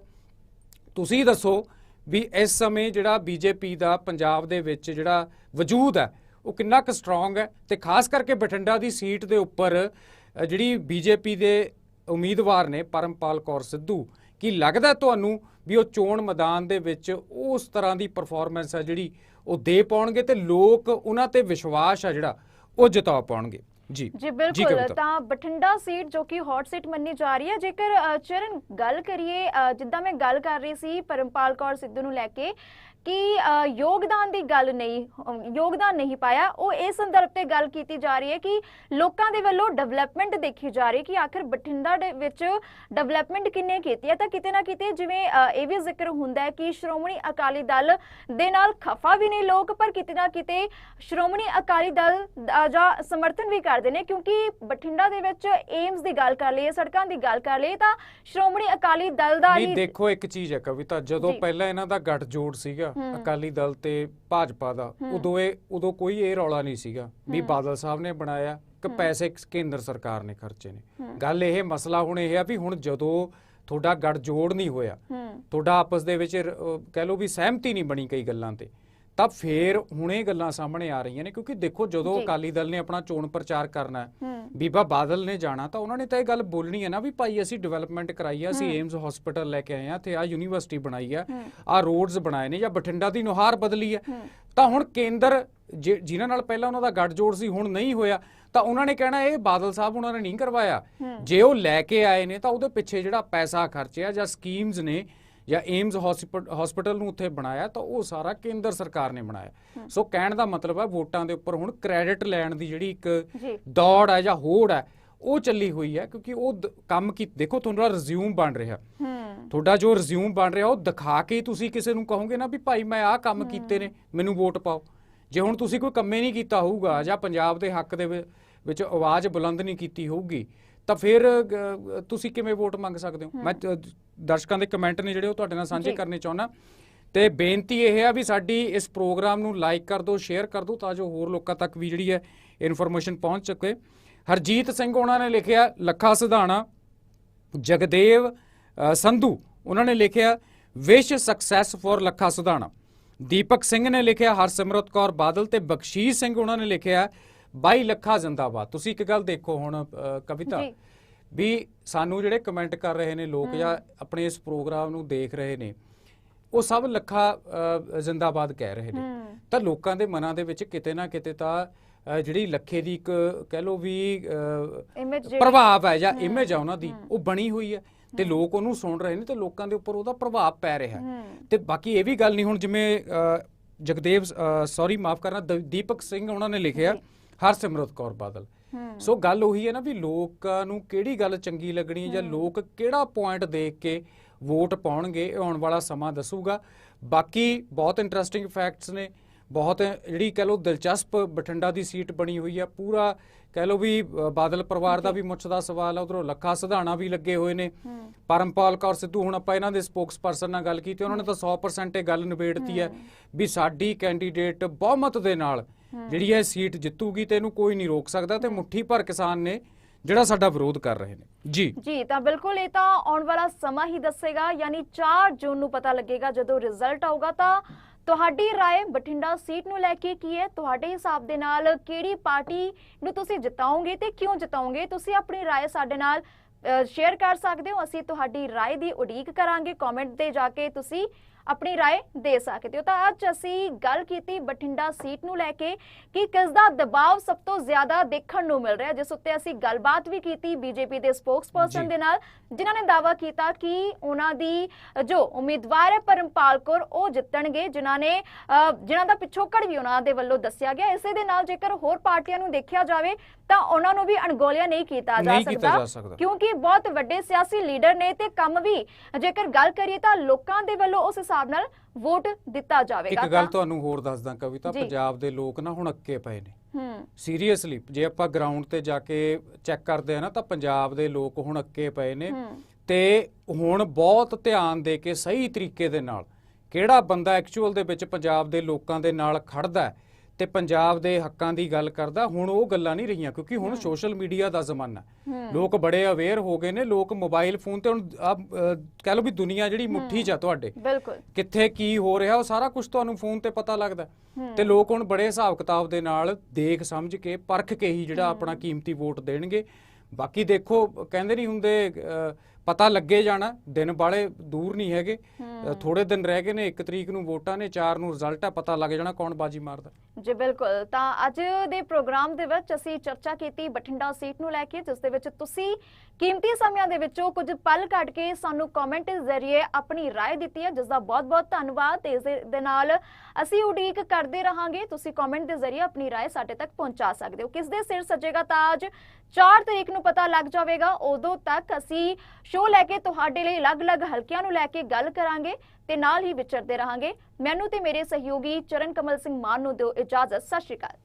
ਤੁਸੀਂ ਦੱਸੋ ਵੀ ਇਸ ਸਮੇਂ ਜਿਹੜਾ ਬੀਜੇਪੀ ਦਾ ਪੰਜਾਬ ਦੇ ਵਿੱਚ ਜਿਹੜਾ ਵਜੂਦ ਹੈ ਉਹ ਕਿੰਨਾ ਕੁ ਸਟਰੋਂਗ ਹੈ ਤੇ ਖਾਸ ਕਰਕੇ ਬਠਿੰਡਾ ਦੀ ਸੀਟ ਦੇ ਉੱਪਰ ਅ, ਜਿਹੜੀ ਬੀਜੇਪੀ ਦੇ ਉਮੀਦਵਾਰ ਨੇ ਪਰਮਪਾਲ ਕੌਰ ਸਿੱਧੂ ਕੀ ਲੱਗਦਾ ਤੁਹਾਨੂੰ ਵੀ ਉਹ ਚੋਣ ਮੈਦਾਨ ਦੇ ਵਿੱਚ ਉਸ ਤਰ੍ਹਾਂ ਦੀ ਪਰਫਾਰਮੈਂਸ ਹੈ ਜਿਹੜੀ ਉਹ ਦੇ ਪਾਉਣਗੇ ਤੇ ਲੋਕ ਉਹਨਾਂ ਤੇ ਵਿਸ਼ਵਾਸ ਆ ਜਿਹੜਾ ਉਹ ਜਤਾ ਪਾਉਣਗੇ ਜੀ ਜੀ ਬਿਲਕੁਲ। ਤਾਂ ਬਠਿੰਡਾ ਸੀਟ ਜੋ ਕਿ ਹੌਟ ਸੀਟ ਮੰਨੀ ਜਾ ਰਹੀ ਹੈ ਜੇਕਰ ਚਰਨ ਗੱਲ ਕਰੀਏ ਜਿੱਦਾਂ ਮੈਂ ਗੱਲ ਕਰ ਰਹੀ ਸੀ ਪਰਮਪਾਲ ਕੌਰ ਸਿੱਧੂ ਨੂੰ ਲੈ ਕੇ ਕਿ ਯੋਗਦਾਨ ਦੀ ਗੱਲ ਨਹੀਂ ਯੋਗਦਾਨ ਨਹੀਂ ਪਾਇਆ ਉਹ ਇਸ ਸੰਦਰਭ ਤੇ ਗੱਲ ਕੀਤੀ ਜਾ ਰਹੀ ਹੈ ਕਿ ਲੋਕਾਂ ਦੇ ਵੱਲੋਂ ਡਿਵੈਲਪਮੈਂਟ ਦੇਖੀ ਜਾ ਰਹੀ ਹੈ ਕਿ ਆਖਿਰ ਬਠਿੰਡਾ ਦੇ ਵਿੱਚ ਡਿਵੈਲਪਮੈਂਟ ਕਿੰਨੇ ਕੀਤੀ ਹੈ ਤਾਂ ਕਿਤੇ ਨਾ ਕਿਤੇ ਜਿਵੇਂ ਇਹ ਵੀ ਜ਼ਿਕਰ ਹੁੰਦਾ ਹੈ ਕਿ ਸ਼੍ਰੋਮਣੀ ਅਕਾਲੀ ਦਲ ਦੇ ਨਾਲ ਖਫਾ ਵੀ ਨੇ ਲੋਕ ਪਰ ਕਿਤੇ ਨਾ ਕਿਤੇ ਸ਼੍ਰੋਮਣੀ ਅਕਾਲੀ ਦਲ ਦਾ ਸਮਰਥਨ ਵੀ ਕਰਦੇ ਨੇ ਕਿਉਂਕਿ ਬਠਿੰਡਾ ਦੇ ਵਿੱਚ ਏਮਸ ਦੀ ਗੱਲ ਕਰ ਲਈਏ ਸੜਕਾਂ ਦੀ ਗੱਲ ਕਰ ਲਈਏ ਤਾਂ ਸ਼੍ਰੋਮਣੀ ਅਕਾਲੀ ਦਲ ਦਾ ਨਹੀਂ ਹੀ ਦੇਖੋ ਇੱਕ ਚੀਜ਼ ਹੈ ਕਵਿਤਾ ਜਦੋਂ। ਪਹਿਲਾਂ ਇਹਨਾਂ ਦਾ ਗੱਠਜੋੜ ਸੀਗਾ ਹੂੰ। ਅਕਾਲੀ ਦਲ ਤੇ ਭਾਜਪਾ ਦਾ। ਉਦੋਂ ਇਹ ਉਦੋਂ ਕੋਈ ਇਹ ਰੌਲਾ ਨਹੀਂ ਸੀਗਾ ਵੀ। ਬਾਦਲ ਸਾਹਿਬ ਨੇ ਬਣਾਇਆ ਕਿ। ਪੈਸੇ ਕੇਂਦਰ ਸਰਕਾਰ ਨੇ ਖਰਚੇ ਨੇ। ਗੱਲ ਇਹ ਮਸਲਾ ਹੁਣ ਇਹ ਆ ਵੀ ਹੁਣ ਜਦੋਂ ਤੁਹਾਡਾ ਗੱਠਜੋੜ ਨਹੀਂ ਹੋਇਆ ਤੁਹਾਡਾ ਆਪਸ ਦੇ ਵਿੱਚ ਕਹਿ ਲਓ ਵੀ ਸਹਿਮਤੀ ਨਹੀਂ ਬਣੀ ਕਈ ਗੱਲਾਂ ਤੇ ਤਾਂ ਫੇਰ ਹੁਣ ਗੱਲਾਂ ਸਾਹਮਣੇ ਆ ਰਹੀਆਂ ਨੇ ਕਿਉਂਕਿ ਦੇਖੋ ਜਦੋਂ। ਅਕਾਲੀ ਦਲ ਨੇ ਆਪਣਾ ਚੋਣ ਪ੍ਰਚਾਰ ਕਰਨਾ ਬੀਬਾ ਬਾਦਲ ਨੇ ਜਾਣਾ ਤਾਂ ਉਹਨਾਂ ਨੇ ਤਾਂ ਇਹ ਗੱਲ ਬੋਲਣੀ ਹੈ ਨਾ ਵੀ ਭਾਈ ਅਸੀਂ ਡਿਵੈਲਪਮੈਂਟ ਕਰਾਈ ਆ ਅਸੀਂ ਏਮਸ ਹਸਪੀਟਲ ਲੈ ਕੇ ਆਏ ਆ ਤੇ ਆ ਯੂਨੀਵਰਸਿਟੀ ਬਣਾਈ ਆ। ਆ ਰੋਡਸ ਬਣਾਏ ਨੇ ਜਾਂ ਬਠਿੰਡਾ ਦੀ ਨੁਹਾਰ ਬਦਲੀ ਹੈ ਤਾਂ ਹੁਣ ਕੇਂਦਰ ਜਿਨ੍ਹਾਂ ਨਾਲ ਪਹਿਲਾਂ ਉਹਨਾਂ ਦਾ ਗੱਠਜੋੜ ਸੀ ਹੁਣ ਨਹੀਂ ਹੋਇਆ ਤਾਂ ਉਹਨਾਂ ਨੇ ਕਹਿਣਾ ਇਹ ਬਾਦਲ ਸਾਹਿਬ ਉਹਨਾਂ ਨੇ ਨਹੀਂ ਕਰਵਾਇਆ। ਜੇ ਉਹ ਲੈ ਕੇ ਆਏ ਨੇ ਤਾਂ ਉਹਦੇ ਪਿੱਛੇ ਜਿਹੜਾ ਪੈਸਾ ਖਰਚਿਆ ਜਾਂ ਸਕੀਮਸ ਨੇ ਜਾਂ ਏਮਸ ਹਸਪੀਟਲ ਨੂੰ ਉੱਥੇ ਬਣਾਇਆ ਤਾਂ ਉਹ ਸਾਰਾ ਕੇਂਦਰ ਸਰਕਾਰ ਨੇ ਬਣਾਇਆ। ਸੋ ਕਹਿਣ ਦਾ ਮਤਲਬ ਹੈ ਵੋਟਾਂ ਦੇ ਉੱਪਰ ਹੁਣ ਕ੍ਰੈਡਿਟ ਲੈਣ ਦੀ ਜਿਹੜੀ ਇੱਕ ਦੌੜ ਹੈ ਜਾਂ ਹੋੜ ਹੈ ਉਹ ਚੱਲੀ ਹੋਈ ਹੈ ਕਿਉਂਕਿ ਉਹ ਕੰਮ ਕੀ ਦੇਖੋ ਤੁਹਾਡਾ ਰਿਜ਼ਿਊਮ ਬਣ ਰਿਹਾ। ਤੁਹਾਡਾ ਜੋ ਰਿਜ਼ਿਊਮ ਬਣ ਰਿਹਾ ਉਹ ਦਿਖਾ ਕੇ ਤੁਸੀਂ ਕਿਸੇ ਨੂੰ ਕਹੋਗੇ ਨਾ ਵੀ ਭਾਈ ਮੈਂ ਆਹ ਕੰਮ ਕੀਤੇ ਨੇ ਮੈਨੂੰ ਵੋਟ ਪਾਓ। ਜੇ ਹੁਣ ਤੁਸੀਂ ਕੋਈ ਕੰਮੇ ਨਹੀਂ ਕੀਤਾ ਹੋਊਗਾ ਜਾਂ ਪੰਜਾਬ ਦੇ ਹੱਕ ਦੇ ਵਿੱਚ ਆਵਾਜ਼ ਬੁਲੰਦ ਨਹੀਂ ਕੀਤੀ ਹੋਊਗੀ ਤਾਂ ਫਿਰ ਤੁਸੀਂ ਕਿਵੇਂ ਵੋਟ ਮੰਗ ਸਕਦੇ ਹੋ? ਮੈਂ ਦਰਸ਼ਕਾਂ ਦੇ ਕਮੈਂਟ ਨੇ ਜਿਹੜੇ ਉਹ ਤੁਹਾਡੇ ਨਾਲ ਸਾਂਝੇ। ਕਰਨੇ ਚਾਹੁੰਦਾ। ਤੇ ਬੇਨਤੀ ਇਹ ਹੈ ਵੀ ਸਾਡੀ ਇਸ ਪ੍ਰੋਗਰਾਮ ਨੂੰ ਲਾਈਕ ਕਰ ਦਿਓ ਸ਼ੇਅਰ ਕਰ ਦਿਓ ਤਾਂ ਜੋ ਹੋਰ ਲੋਕਾਂ ਤੱਕ ਵੀ ਜਿਹੜੀ ਹੈ ਇਨਫੋਰਮੇਸ਼ਨ ਪਹੁੰਚ ਸਕੇ। ਹਰਜੀਤ ਸਿੰਘ ਉਹਨਾਂ ਨੇ ਲਿਖਿਆ ਲੱਖਾ ਸਿਧਾਣਾ ਜਗਦੇਵ ਸੰਧੂ ਉਹਨਾਂ ਨੇ ਲਿਖਿਆ wish success for Lakha Sudhana. Deepak Singh ਨੇ ਲਿਖਿਆ ਹਰਸਿਮਰਤ ਕੌਰ ਬਾਦਲ ਤੇ ਬਖਸ਼ੀਸ਼ ਸਿੰਘ ਉਹਨਾਂ ਨੇ ਲਿਖਿਆ ਬਾਈ ਲੱਖਾ ਜ਼ਿੰਦਾਬਾਦ। ਤੁਸੀਂ ਇੱਕ ਗੱਲ ਦੇਖੋ ਹੁਣ ਕਵਿਤਾ। ਵੀ ਸਾਨੂੰ ਜਿਹੜੇ ਕਮੈਂਟ ਕਰ ਰਹੇ ਨੇ ਲੋਕ ਜਾਂ ਆਪਣੇ ਇਸ ਪ੍ਰੋਗਰਾਮ ਨੂੰ ਦੇਖ ਰਹੇ ਨੇ ਉਹ ਸਭ ਲੱਖਾ ਜ਼ਿੰਦਾਬਾਦ ਕਹਿ ਰਹੇ ਨੇ। ਤਾਂ ਲੋਕਾਂ ਦੇ ਮਨਾਂ ਦੇ ਵਿੱਚ ਕਿਤੇ ਨਾ ਕਿਤੇ ਤਾਂ ਜਿਹੜੀ ਲੱਖੇ ਦੀ ਇੱਕ ਕਹਿ ਲੋ ਵੀ ਪ੍ਰਭਾਵ ਹੈ ਜਾਂ ਇਮੇਜ ਹੈ ਉਹਨਾਂ ਦੀ ਉਹ ਬਣੀ ਹੋਈ ਹੈ ਤੇ ਲੋਕ ਉਹਨੂੰ ਸੁਣ ਰਹੇ ਨੇ ਤੇ ਲੋਕਾਂ ਦੇ ਉੱਪਰ ਉਹਦਾ ਪ੍ਰਭਾਵ ਪੈ ਰਿਹਾ ਤੇ ਬਾਕੀ ਇਹ ਵੀ ਗੱਲ ਨਹੀਂ ਹੁਣ ਜਿਵੇਂ ਜਗਦੇਵ ਸੌਰੀ ਮਾਫ ਕਰਨਾ ਦੀਪਕ ਸਿੰਘ ਉਹਨਾਂ ਨੇ ਲਿਖਿਆ ਹਰਸਿਮਰਤ ਕੌਰ ਬਾਦਲ। ਸੋ ਗੱਲ ਉਹੀ ਹੈ ਨਾ ਵੀ ਲੋਕਾਂ ਨੂੰ ਕਿਹੜੀ ਗੱਲ ਚੰਗੀ ਲੱਗਣੀ ਹੈ ਜਾਂ ਲੋਕ ਕਿਹੜਾ ਪੁਆਇੰਟ ਦੇਖ ਕੇ ਵੋਟ ਪਾਉਣਗੇ ਇਹ ਆਉਣ ਵਾਲਾ ਸਮਾਂ ਦੱਸੂਗਾ। ਬਾਕੀ ਬਹੁਤ ਇੰਟਰਸਟਿੰਗ ਫੈਕਟਸ ਨੇ ਬਹੁਤ ਜਿਹੜੀ ਕਹ ਲਓ ਦਿਲਚਸਪ ਬਠਿੰਡਾ ਦੀ ਸੀਟ ਬਣੀ ਹੋਈ ਹੈ ਪੂਰਾ ਕਹ ਲਓ ਵੀ ਬਾਦਲ ਪਰਿਵਾਰ ਦਾ ਵੀ ਮੁੱਛ ਦਾ ਸਵਾਲ ਹੈ ਉਧਰੋਂ ਲੱਖਾ ਸਿਧਾਣਾ ਵੀ ਲੱਗੇ ਹੋਏ ਨੇ। ਪਰਮਪਾਲ ਕੌਰ ਸਿੱਧੂ ਹੁਣ ਆਪਾਂ ਇਹਨਾਂ ਦੇ ਸਪੋਕਸਪਰਸਨ ਨਾਲ ਗੱਲ ਕੀਤੀ ਉਹਨਾਂ ਨੇ ਤਾਂ 100% ਇਹ ਗੱਲ ਨਿਬੇੜਤੀ ਹੈ ਵੀ ਸਾਡੀ ਕੈਂਡੀਡੇਟ ਬਹੁਮਤ ਦੇ ਨਾਲ ਜਿਹੜੀ ਇਹ ਸੀਟ ਜਿੱਤੂਗੀ ਤੇ ਇਹਨੂੰ ਕੋਈ ਨਹੀਂ ਰੋਕ ਸਕਦਾ ਤੇ ਮੁੱਠੀ ਭਰ ਕਿਸਾਨ ਨੇ ਜਿਹੜਾ ਸਾਡਾ ਵਿਰੋਧ ਕਰ ਰਹੇ ਨੇ ਜੀ ਜੀ ਤਾਂ ਬਿਲਕੁਲ ਇਹ ਤਾਂ ਆਉਣ ਵਾਲਾ ਸਮਾਂ ਹੀ ਦੱਸੇਗਾ ਯਾਨੀ 4 ਜੂਨ ਨੂੰ ਪਤਾ ਲੱਗੇਗਾ ਜਦੋਂ ਰਿਜ਼ਲਟ ਆਊਗਾ ਤਾਂ ਤੁਹਾਡੀ رائے ਬਠਿੰਡਾ ਸੀਟ ਨੂੰ ਲੈ ਕੇ ਕੀ ਹੈ ਤੁਹਾਡੇ ਹਿਸਾਬ ਦੇ ਨਾਲ ਕਿਹੜੀ ਪਾਰਟੀ ਨੂੰ ਤੁਸੀਂ ਜਿਤਾਓਗੇ ਤੇ ਕਿਉਂ ਜਿਤਾਓਗੇ ਤੁਸੀਂ ਆਪਣੀ رائے ਸਾਡੇ ਨਾਲ ਸ਼ੇਅਰ ਕਰ ਸਕਦੇ ਹੋ ਅਸੀਂ ਤੁਹਾਡੀ رائے ਦੀ ਉਡੀਕ ਕਰਾਂਗੇ ਕਮੈਂਟ ਤੇ ਜਾ ਕੇ ਤੁਸੀਂ ਆਪਣੀ رائے ਦੇ ਸਕਦੇ ਹੋ ਤਾਂ ਅੱਜ ਅਸੀਂ ਗੱਲ ਕੀਤੀ ਬਠਿੰਡਾ ਸੀਟ ਨੂੰ ਲੈ ਕੇ ਕਿ ਕਿਸ ਦਾ ਦਬਾਅ ਸਭ ਤੋਂ ਜ਼ਿਆਦਾ ਦੇਖਣ ਨੂੰ ਮਿਲ ਰਿਹਾ ਜਿਸ ਉੱਤੇ ਅਸੀਂ ਗੱਲਬਾਤ ਵੀ ਕੀਤੀ ਬੀਜੇਪੀ ਦੇ ਜੀ। ਸਪੋਕਸਪਰਸਨ ਦੇ ਨਾਲ ਜਿਨ੍ਹਾਂ ਨੇ ਦਾਅਵਾ ਕੀਤਾ ਕਿ ਉਹਨਾਂ ਦੀ ਜੋ ਉਮੀਦਵਾਰ ਹੈ ਪਰਮਪਾਲ ਕੌਰ ਉਹ ਜਿੱਤਣਗੇ ਜਿਨ੍ਹਾਂ ਨੇ ਅ, ਜਿਨ੍ਹਾਂ ਦਾ ਪਿਛੋਕੜ ਵੀ ਉਹਨਾਂ ਦੇ ਵੱਲੋਂ ਦੱਸਿਆ ਗਿਆ ਇਸੇ ਦੇ ਨਾਲ ਜੇਕਰ ਹੋਰ ਪਾਰਟੀਆਂ ਨੂੰ ਦੇਖਿਆ ਜਾਵੇ ਤਾਂ ਉਹਨਾਂ ਨੂੰ ਵੀ ਅਣਗੌਲਿਆ ਨਹੀਂ ਕੀਤਾ ਜਾ ਨਹੀਂ ਕੀਤਾ ਜਾ ਸਕਦਾ ਸਕਦਾ। ਕਿਉਂਕਿ ਬਹੁਤ ਵੱਡੇ ਸਿਆਸੀ ਲੀਡਰ ਨੇ ਤੇ ਕੰਮ ਵੀ ਜੇਕਰ ਗੱਲ ਕਰੀਏ ਤਾਂ ਲੋਕਾਂ ਦੇ ਵੱਲੋਂ ਉਸ ਹਿਸਾਬ ਨਾਲ ਵੋਟ ਦਿੱਤਾ ਜਾਵੇਗਾ ਇੱਕ ਗੱਲ ਤੁਹਾਨੂੰ ਹੋਰ ਦੱਸਦਾ ਕਵਿਤਾ। ਪੰਜਾਬ ਦੇ ਲੋਕ ਨਾ ਹੁਣ ਅੱਕੇ ਪਏ ਨੇ। ਹੂੰ। ਸੀਰੀਅਸਲੀ ਜੇ ਆਪਾਂ ਗਰਾਊਂਡ ਤੇ ਜਾ ਕੇ ਚੈੱਕ ਕਰਦੇ ਆ ਨਾ ਤਾਂ ਪੰਜਾਬ ਦੇ ਲੋਕ ਹੁਣ ਅੱਕੇ ਪਏ ਨੇ ਤੇ ਹੁਣ ਬਹੁਤ ਧਿਆਨ ਦੇ ਕੇ ਸਹੀ ਤਰੀਕੇ ਦੇ ਨਾਲ ਕਿਹੜਾ ਬੰਦਾ ਐਕਚੁਅਲ ਦੇ ਵਿੱਚ ਪੰਜਾਬ ਦੇ ਲੋਕਾਂ ਦੇ ਨਾਲ ਖੜਦਾ ਹੈ ਤੇ ਪੰਜਾਬ ਦੇ ਹੱਕਾਂ ਦੀ ਗੱਲ ਕਰਦਾ ਹੁਣ ਉਹ ਗੱਲਾਂ ਨਹੀਂ ਰਹੀਆਂ ਕਿਉਂਕਿ ਹੁਣ ਸੋਸ਼ਲ ਮੀਡੀਆ ਦਾ ਜ਼ਮਾਨਾ ਲੋਕ ਬੜੇ ਅਵੇਅਰ ਹੋ ਗਏ ਨੇ ਲੋਕ ਮੋਬਾਈਲ ਫੋਨ ਤੇ ਹੁਣ ਕਹਿ ਲਓ ਵੀ ਦੁਨੀਆ ਜਿਹੜੀ ਮੁੱਠੀ 'ਚ ਆ ਤੁਹਾਡੇ ਬਿਲਕੁਲ। ਕਿੱਥੇ ਕੀ ਹੋ ਰਿਹਾ ਉਹ ਸਾਰਾ ਕੁਝ ਤੁਹਾਨੂੰ ਫੋਨ ਤੇ ਪਤਾ ਲੱਗਦਾ। ਤੇ ਲੋਕ ਹੁਣ ਬੜੇ ਹਿਸਾਬ ਕਿਤਾਬ ਦੇ ਨਾਲ ਦੇਖ ਸਮਝ ਕੇ ਪਰਖ ਕੇ ਹੀ ਜਿਹੜਾ ਆਪਣਾ ਕੀਮਤੀ ਵੋਟ ਦੇਣਗੇ। ਬਾਕੀ ਦੇਖੋ ਕਹਿੰਦੇ ਨਹੀਂ ਹੁੰਦੇ ਪਤਾ ਲੱਗੇ ਜਾਣਾ ਦਿਨ ਬਾਲੇ ਦੂਰ ਨਹੀਂ ਹੈਗੇ ਅਹ, ਥੋੜੇ ਦਿਨ ਰਹਿ ਗਏ ਨੇ 1 ਤਰੀਕ ਨੂੰ ਵੋਟਾਂ ਨੇ 4 ਨੂੰ ਰਿਜ਼ਲਟ ਹੈ ਪਤਾ ਲੱਗ ਜਾਣਾ ਕੌਣ ਬਾਜੀ ਮਾਰਦਾ ਜੀ ਬਿਲਕੁਲ ਤਾਂ ਅੱਜ ਦੇ ਪ੍ਰੋਗਰਾਮ ਦੇ ਵਿੱਚ ਅਸੀਂ ਚਰਚਾ ਕੀਤੀ ਬਠਿੰਡਾ ਸੀਟ ਨੂੰ ਲੈ ਕੇ ਜਿਸ ਦੇ ਵਿੱਚ ਤੁਸੀਂ ਕੀਮਤੀ ਸਮਿਆਂ ਦੇ ਵਿੱਚੋਂ ਕੁਝ ਪਲ ਕੱਢ ਕੇ ਸਾਨੂੰ ਕਮੈਂਟ ਜ਼ਰੀਏ ਆਪਣੀ رائے ਦਿੱਤੀ ਹੈ ਜਿਸ ਦਾ ਬਹੁਤ-ਬਹੁਤ ਧੰਨਵਾਦ ਤੇ ਇਸ ਦੇ- ਦੇ ਨਾਲ ਅਸੀਂ ਉਡੀਕ ਕਰਦੇ ਰਹਾਂਗੇ ਤੁਸੀਂ ਕਮੈਂਟ ਦੇ ਜ਼ਰੀਏ ਆਪਣੀ رائے ਸਾਡੇ ਤੱਕ ਪਹੁੰਚਾ ਸਕਦੇ ਹੋ ਕਿਸ ਦੇ ਸਿਰ ਸਜੇਗਾ ਤਾਜ 4 ਤਰੀਕ ਨੂੰ ਪਤਾ ਲੱਗ ਜਾਵੇਗਾ ਉਦੋਂ ਤੱਕ ਅਸੀਂ ਸ਼ੋਅ ਲੈ ਕੇ ਤੁਹਾਡੇ ਲਈ ਅਲੱਗ-ਅਲੱਗ ਹਲਕਿਆਂ ਨੂੰ ਲੈ ਕੇ ਗੱਲ ਕਰਾਂਗੇ ਤੇ ਨਾਲ ਹੀ ਵਿਚਰਦੇ ਰਹਾਂਗੇ। ਮੈਨੂੰ ਤੇ ਮੇਰੇ ਸਹਿਯੋਗੀ ਚਰਨ ਕਮਲ ਸਿੰਘ ਮਾਨ ਨੂੰ ਦਿਓ ਇਜਾਜ਼ਤ। ਸਤਿ ਸ਼੍ਰੀ ਅਕਾਲ।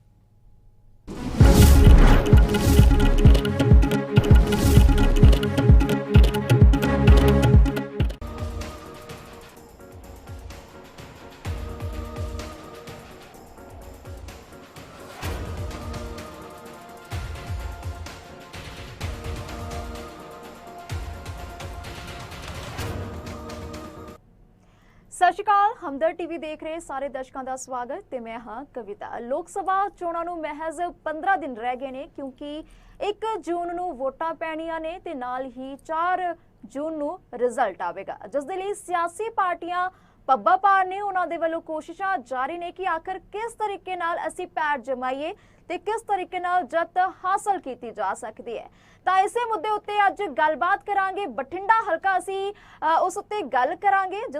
ਹਮਦਰ ਟੀਵੀ ਦੇਖ ਰਹੇ ਸਾਰੇ ਦਰਸ਼ਕਾਂ ਦਾ ਸਵਾਗਤ ਤੇ ਮੈਂ ਹਾਂ ਕਵਿਤਾ। ਲੋਕ ਸਭਾ ਚੋਣਾਂ ਨੂੰ ਮਹਿਜ਼ 15 ਦਿਨ ਰਹਿ ਗਏ ਨੇ ਕਿਉਂਕਿ 1 ਜੂਨ ਨੂੰ ਵੋਟਾਂ ਪੈਣੀਆਂ ਨੇ ਤੇ ਨਾਲ ਹੀ 4 ਜੂਨ ਨੂੰ ਰਿਜ਼ਲਟ ਆਵੇਗਾ। ਜਿਸ ਦੇ ਲਈ ਸਿਆਸੀ ਪਾਰਟੀਆਂ ਪੱਬਾ ਪਾਰ ਨੇ, ਉਹਨਾਂ ਦੇ ਵੱਲੋਂ ਕੋਸ਼ਿਸ਼ਾਂ ਜਾਰੀ ਨੇ ਕਿ ਆਖਰ ਕਿਸ ਤਰੀਕੇ ਨਾਲ ਅਸੀਂ ਪੈਰ ਜਮਾਈਏ ਤੇ ਕਿਸ ਤਰੀਕੇ ਨਾਲ ਜਿੱਤ ਹਾਸਲ ਕੀਤੀ ਜਾ ਸਕਦੀ ਹੈ। ਤਾਂ ਇਸੇ ਮੁੱਦੇ ਉੱਤੇ ਅੱਜ ਗੱਲਬਾਤ ਕਰਾਂਗੇ। ਬਠਿੰਡਾ ਹਲਕਾ ਅਸੀਂ ਉਸ ਉੱਤੇ ਗੱਲ ਕਰਾਂਗੇ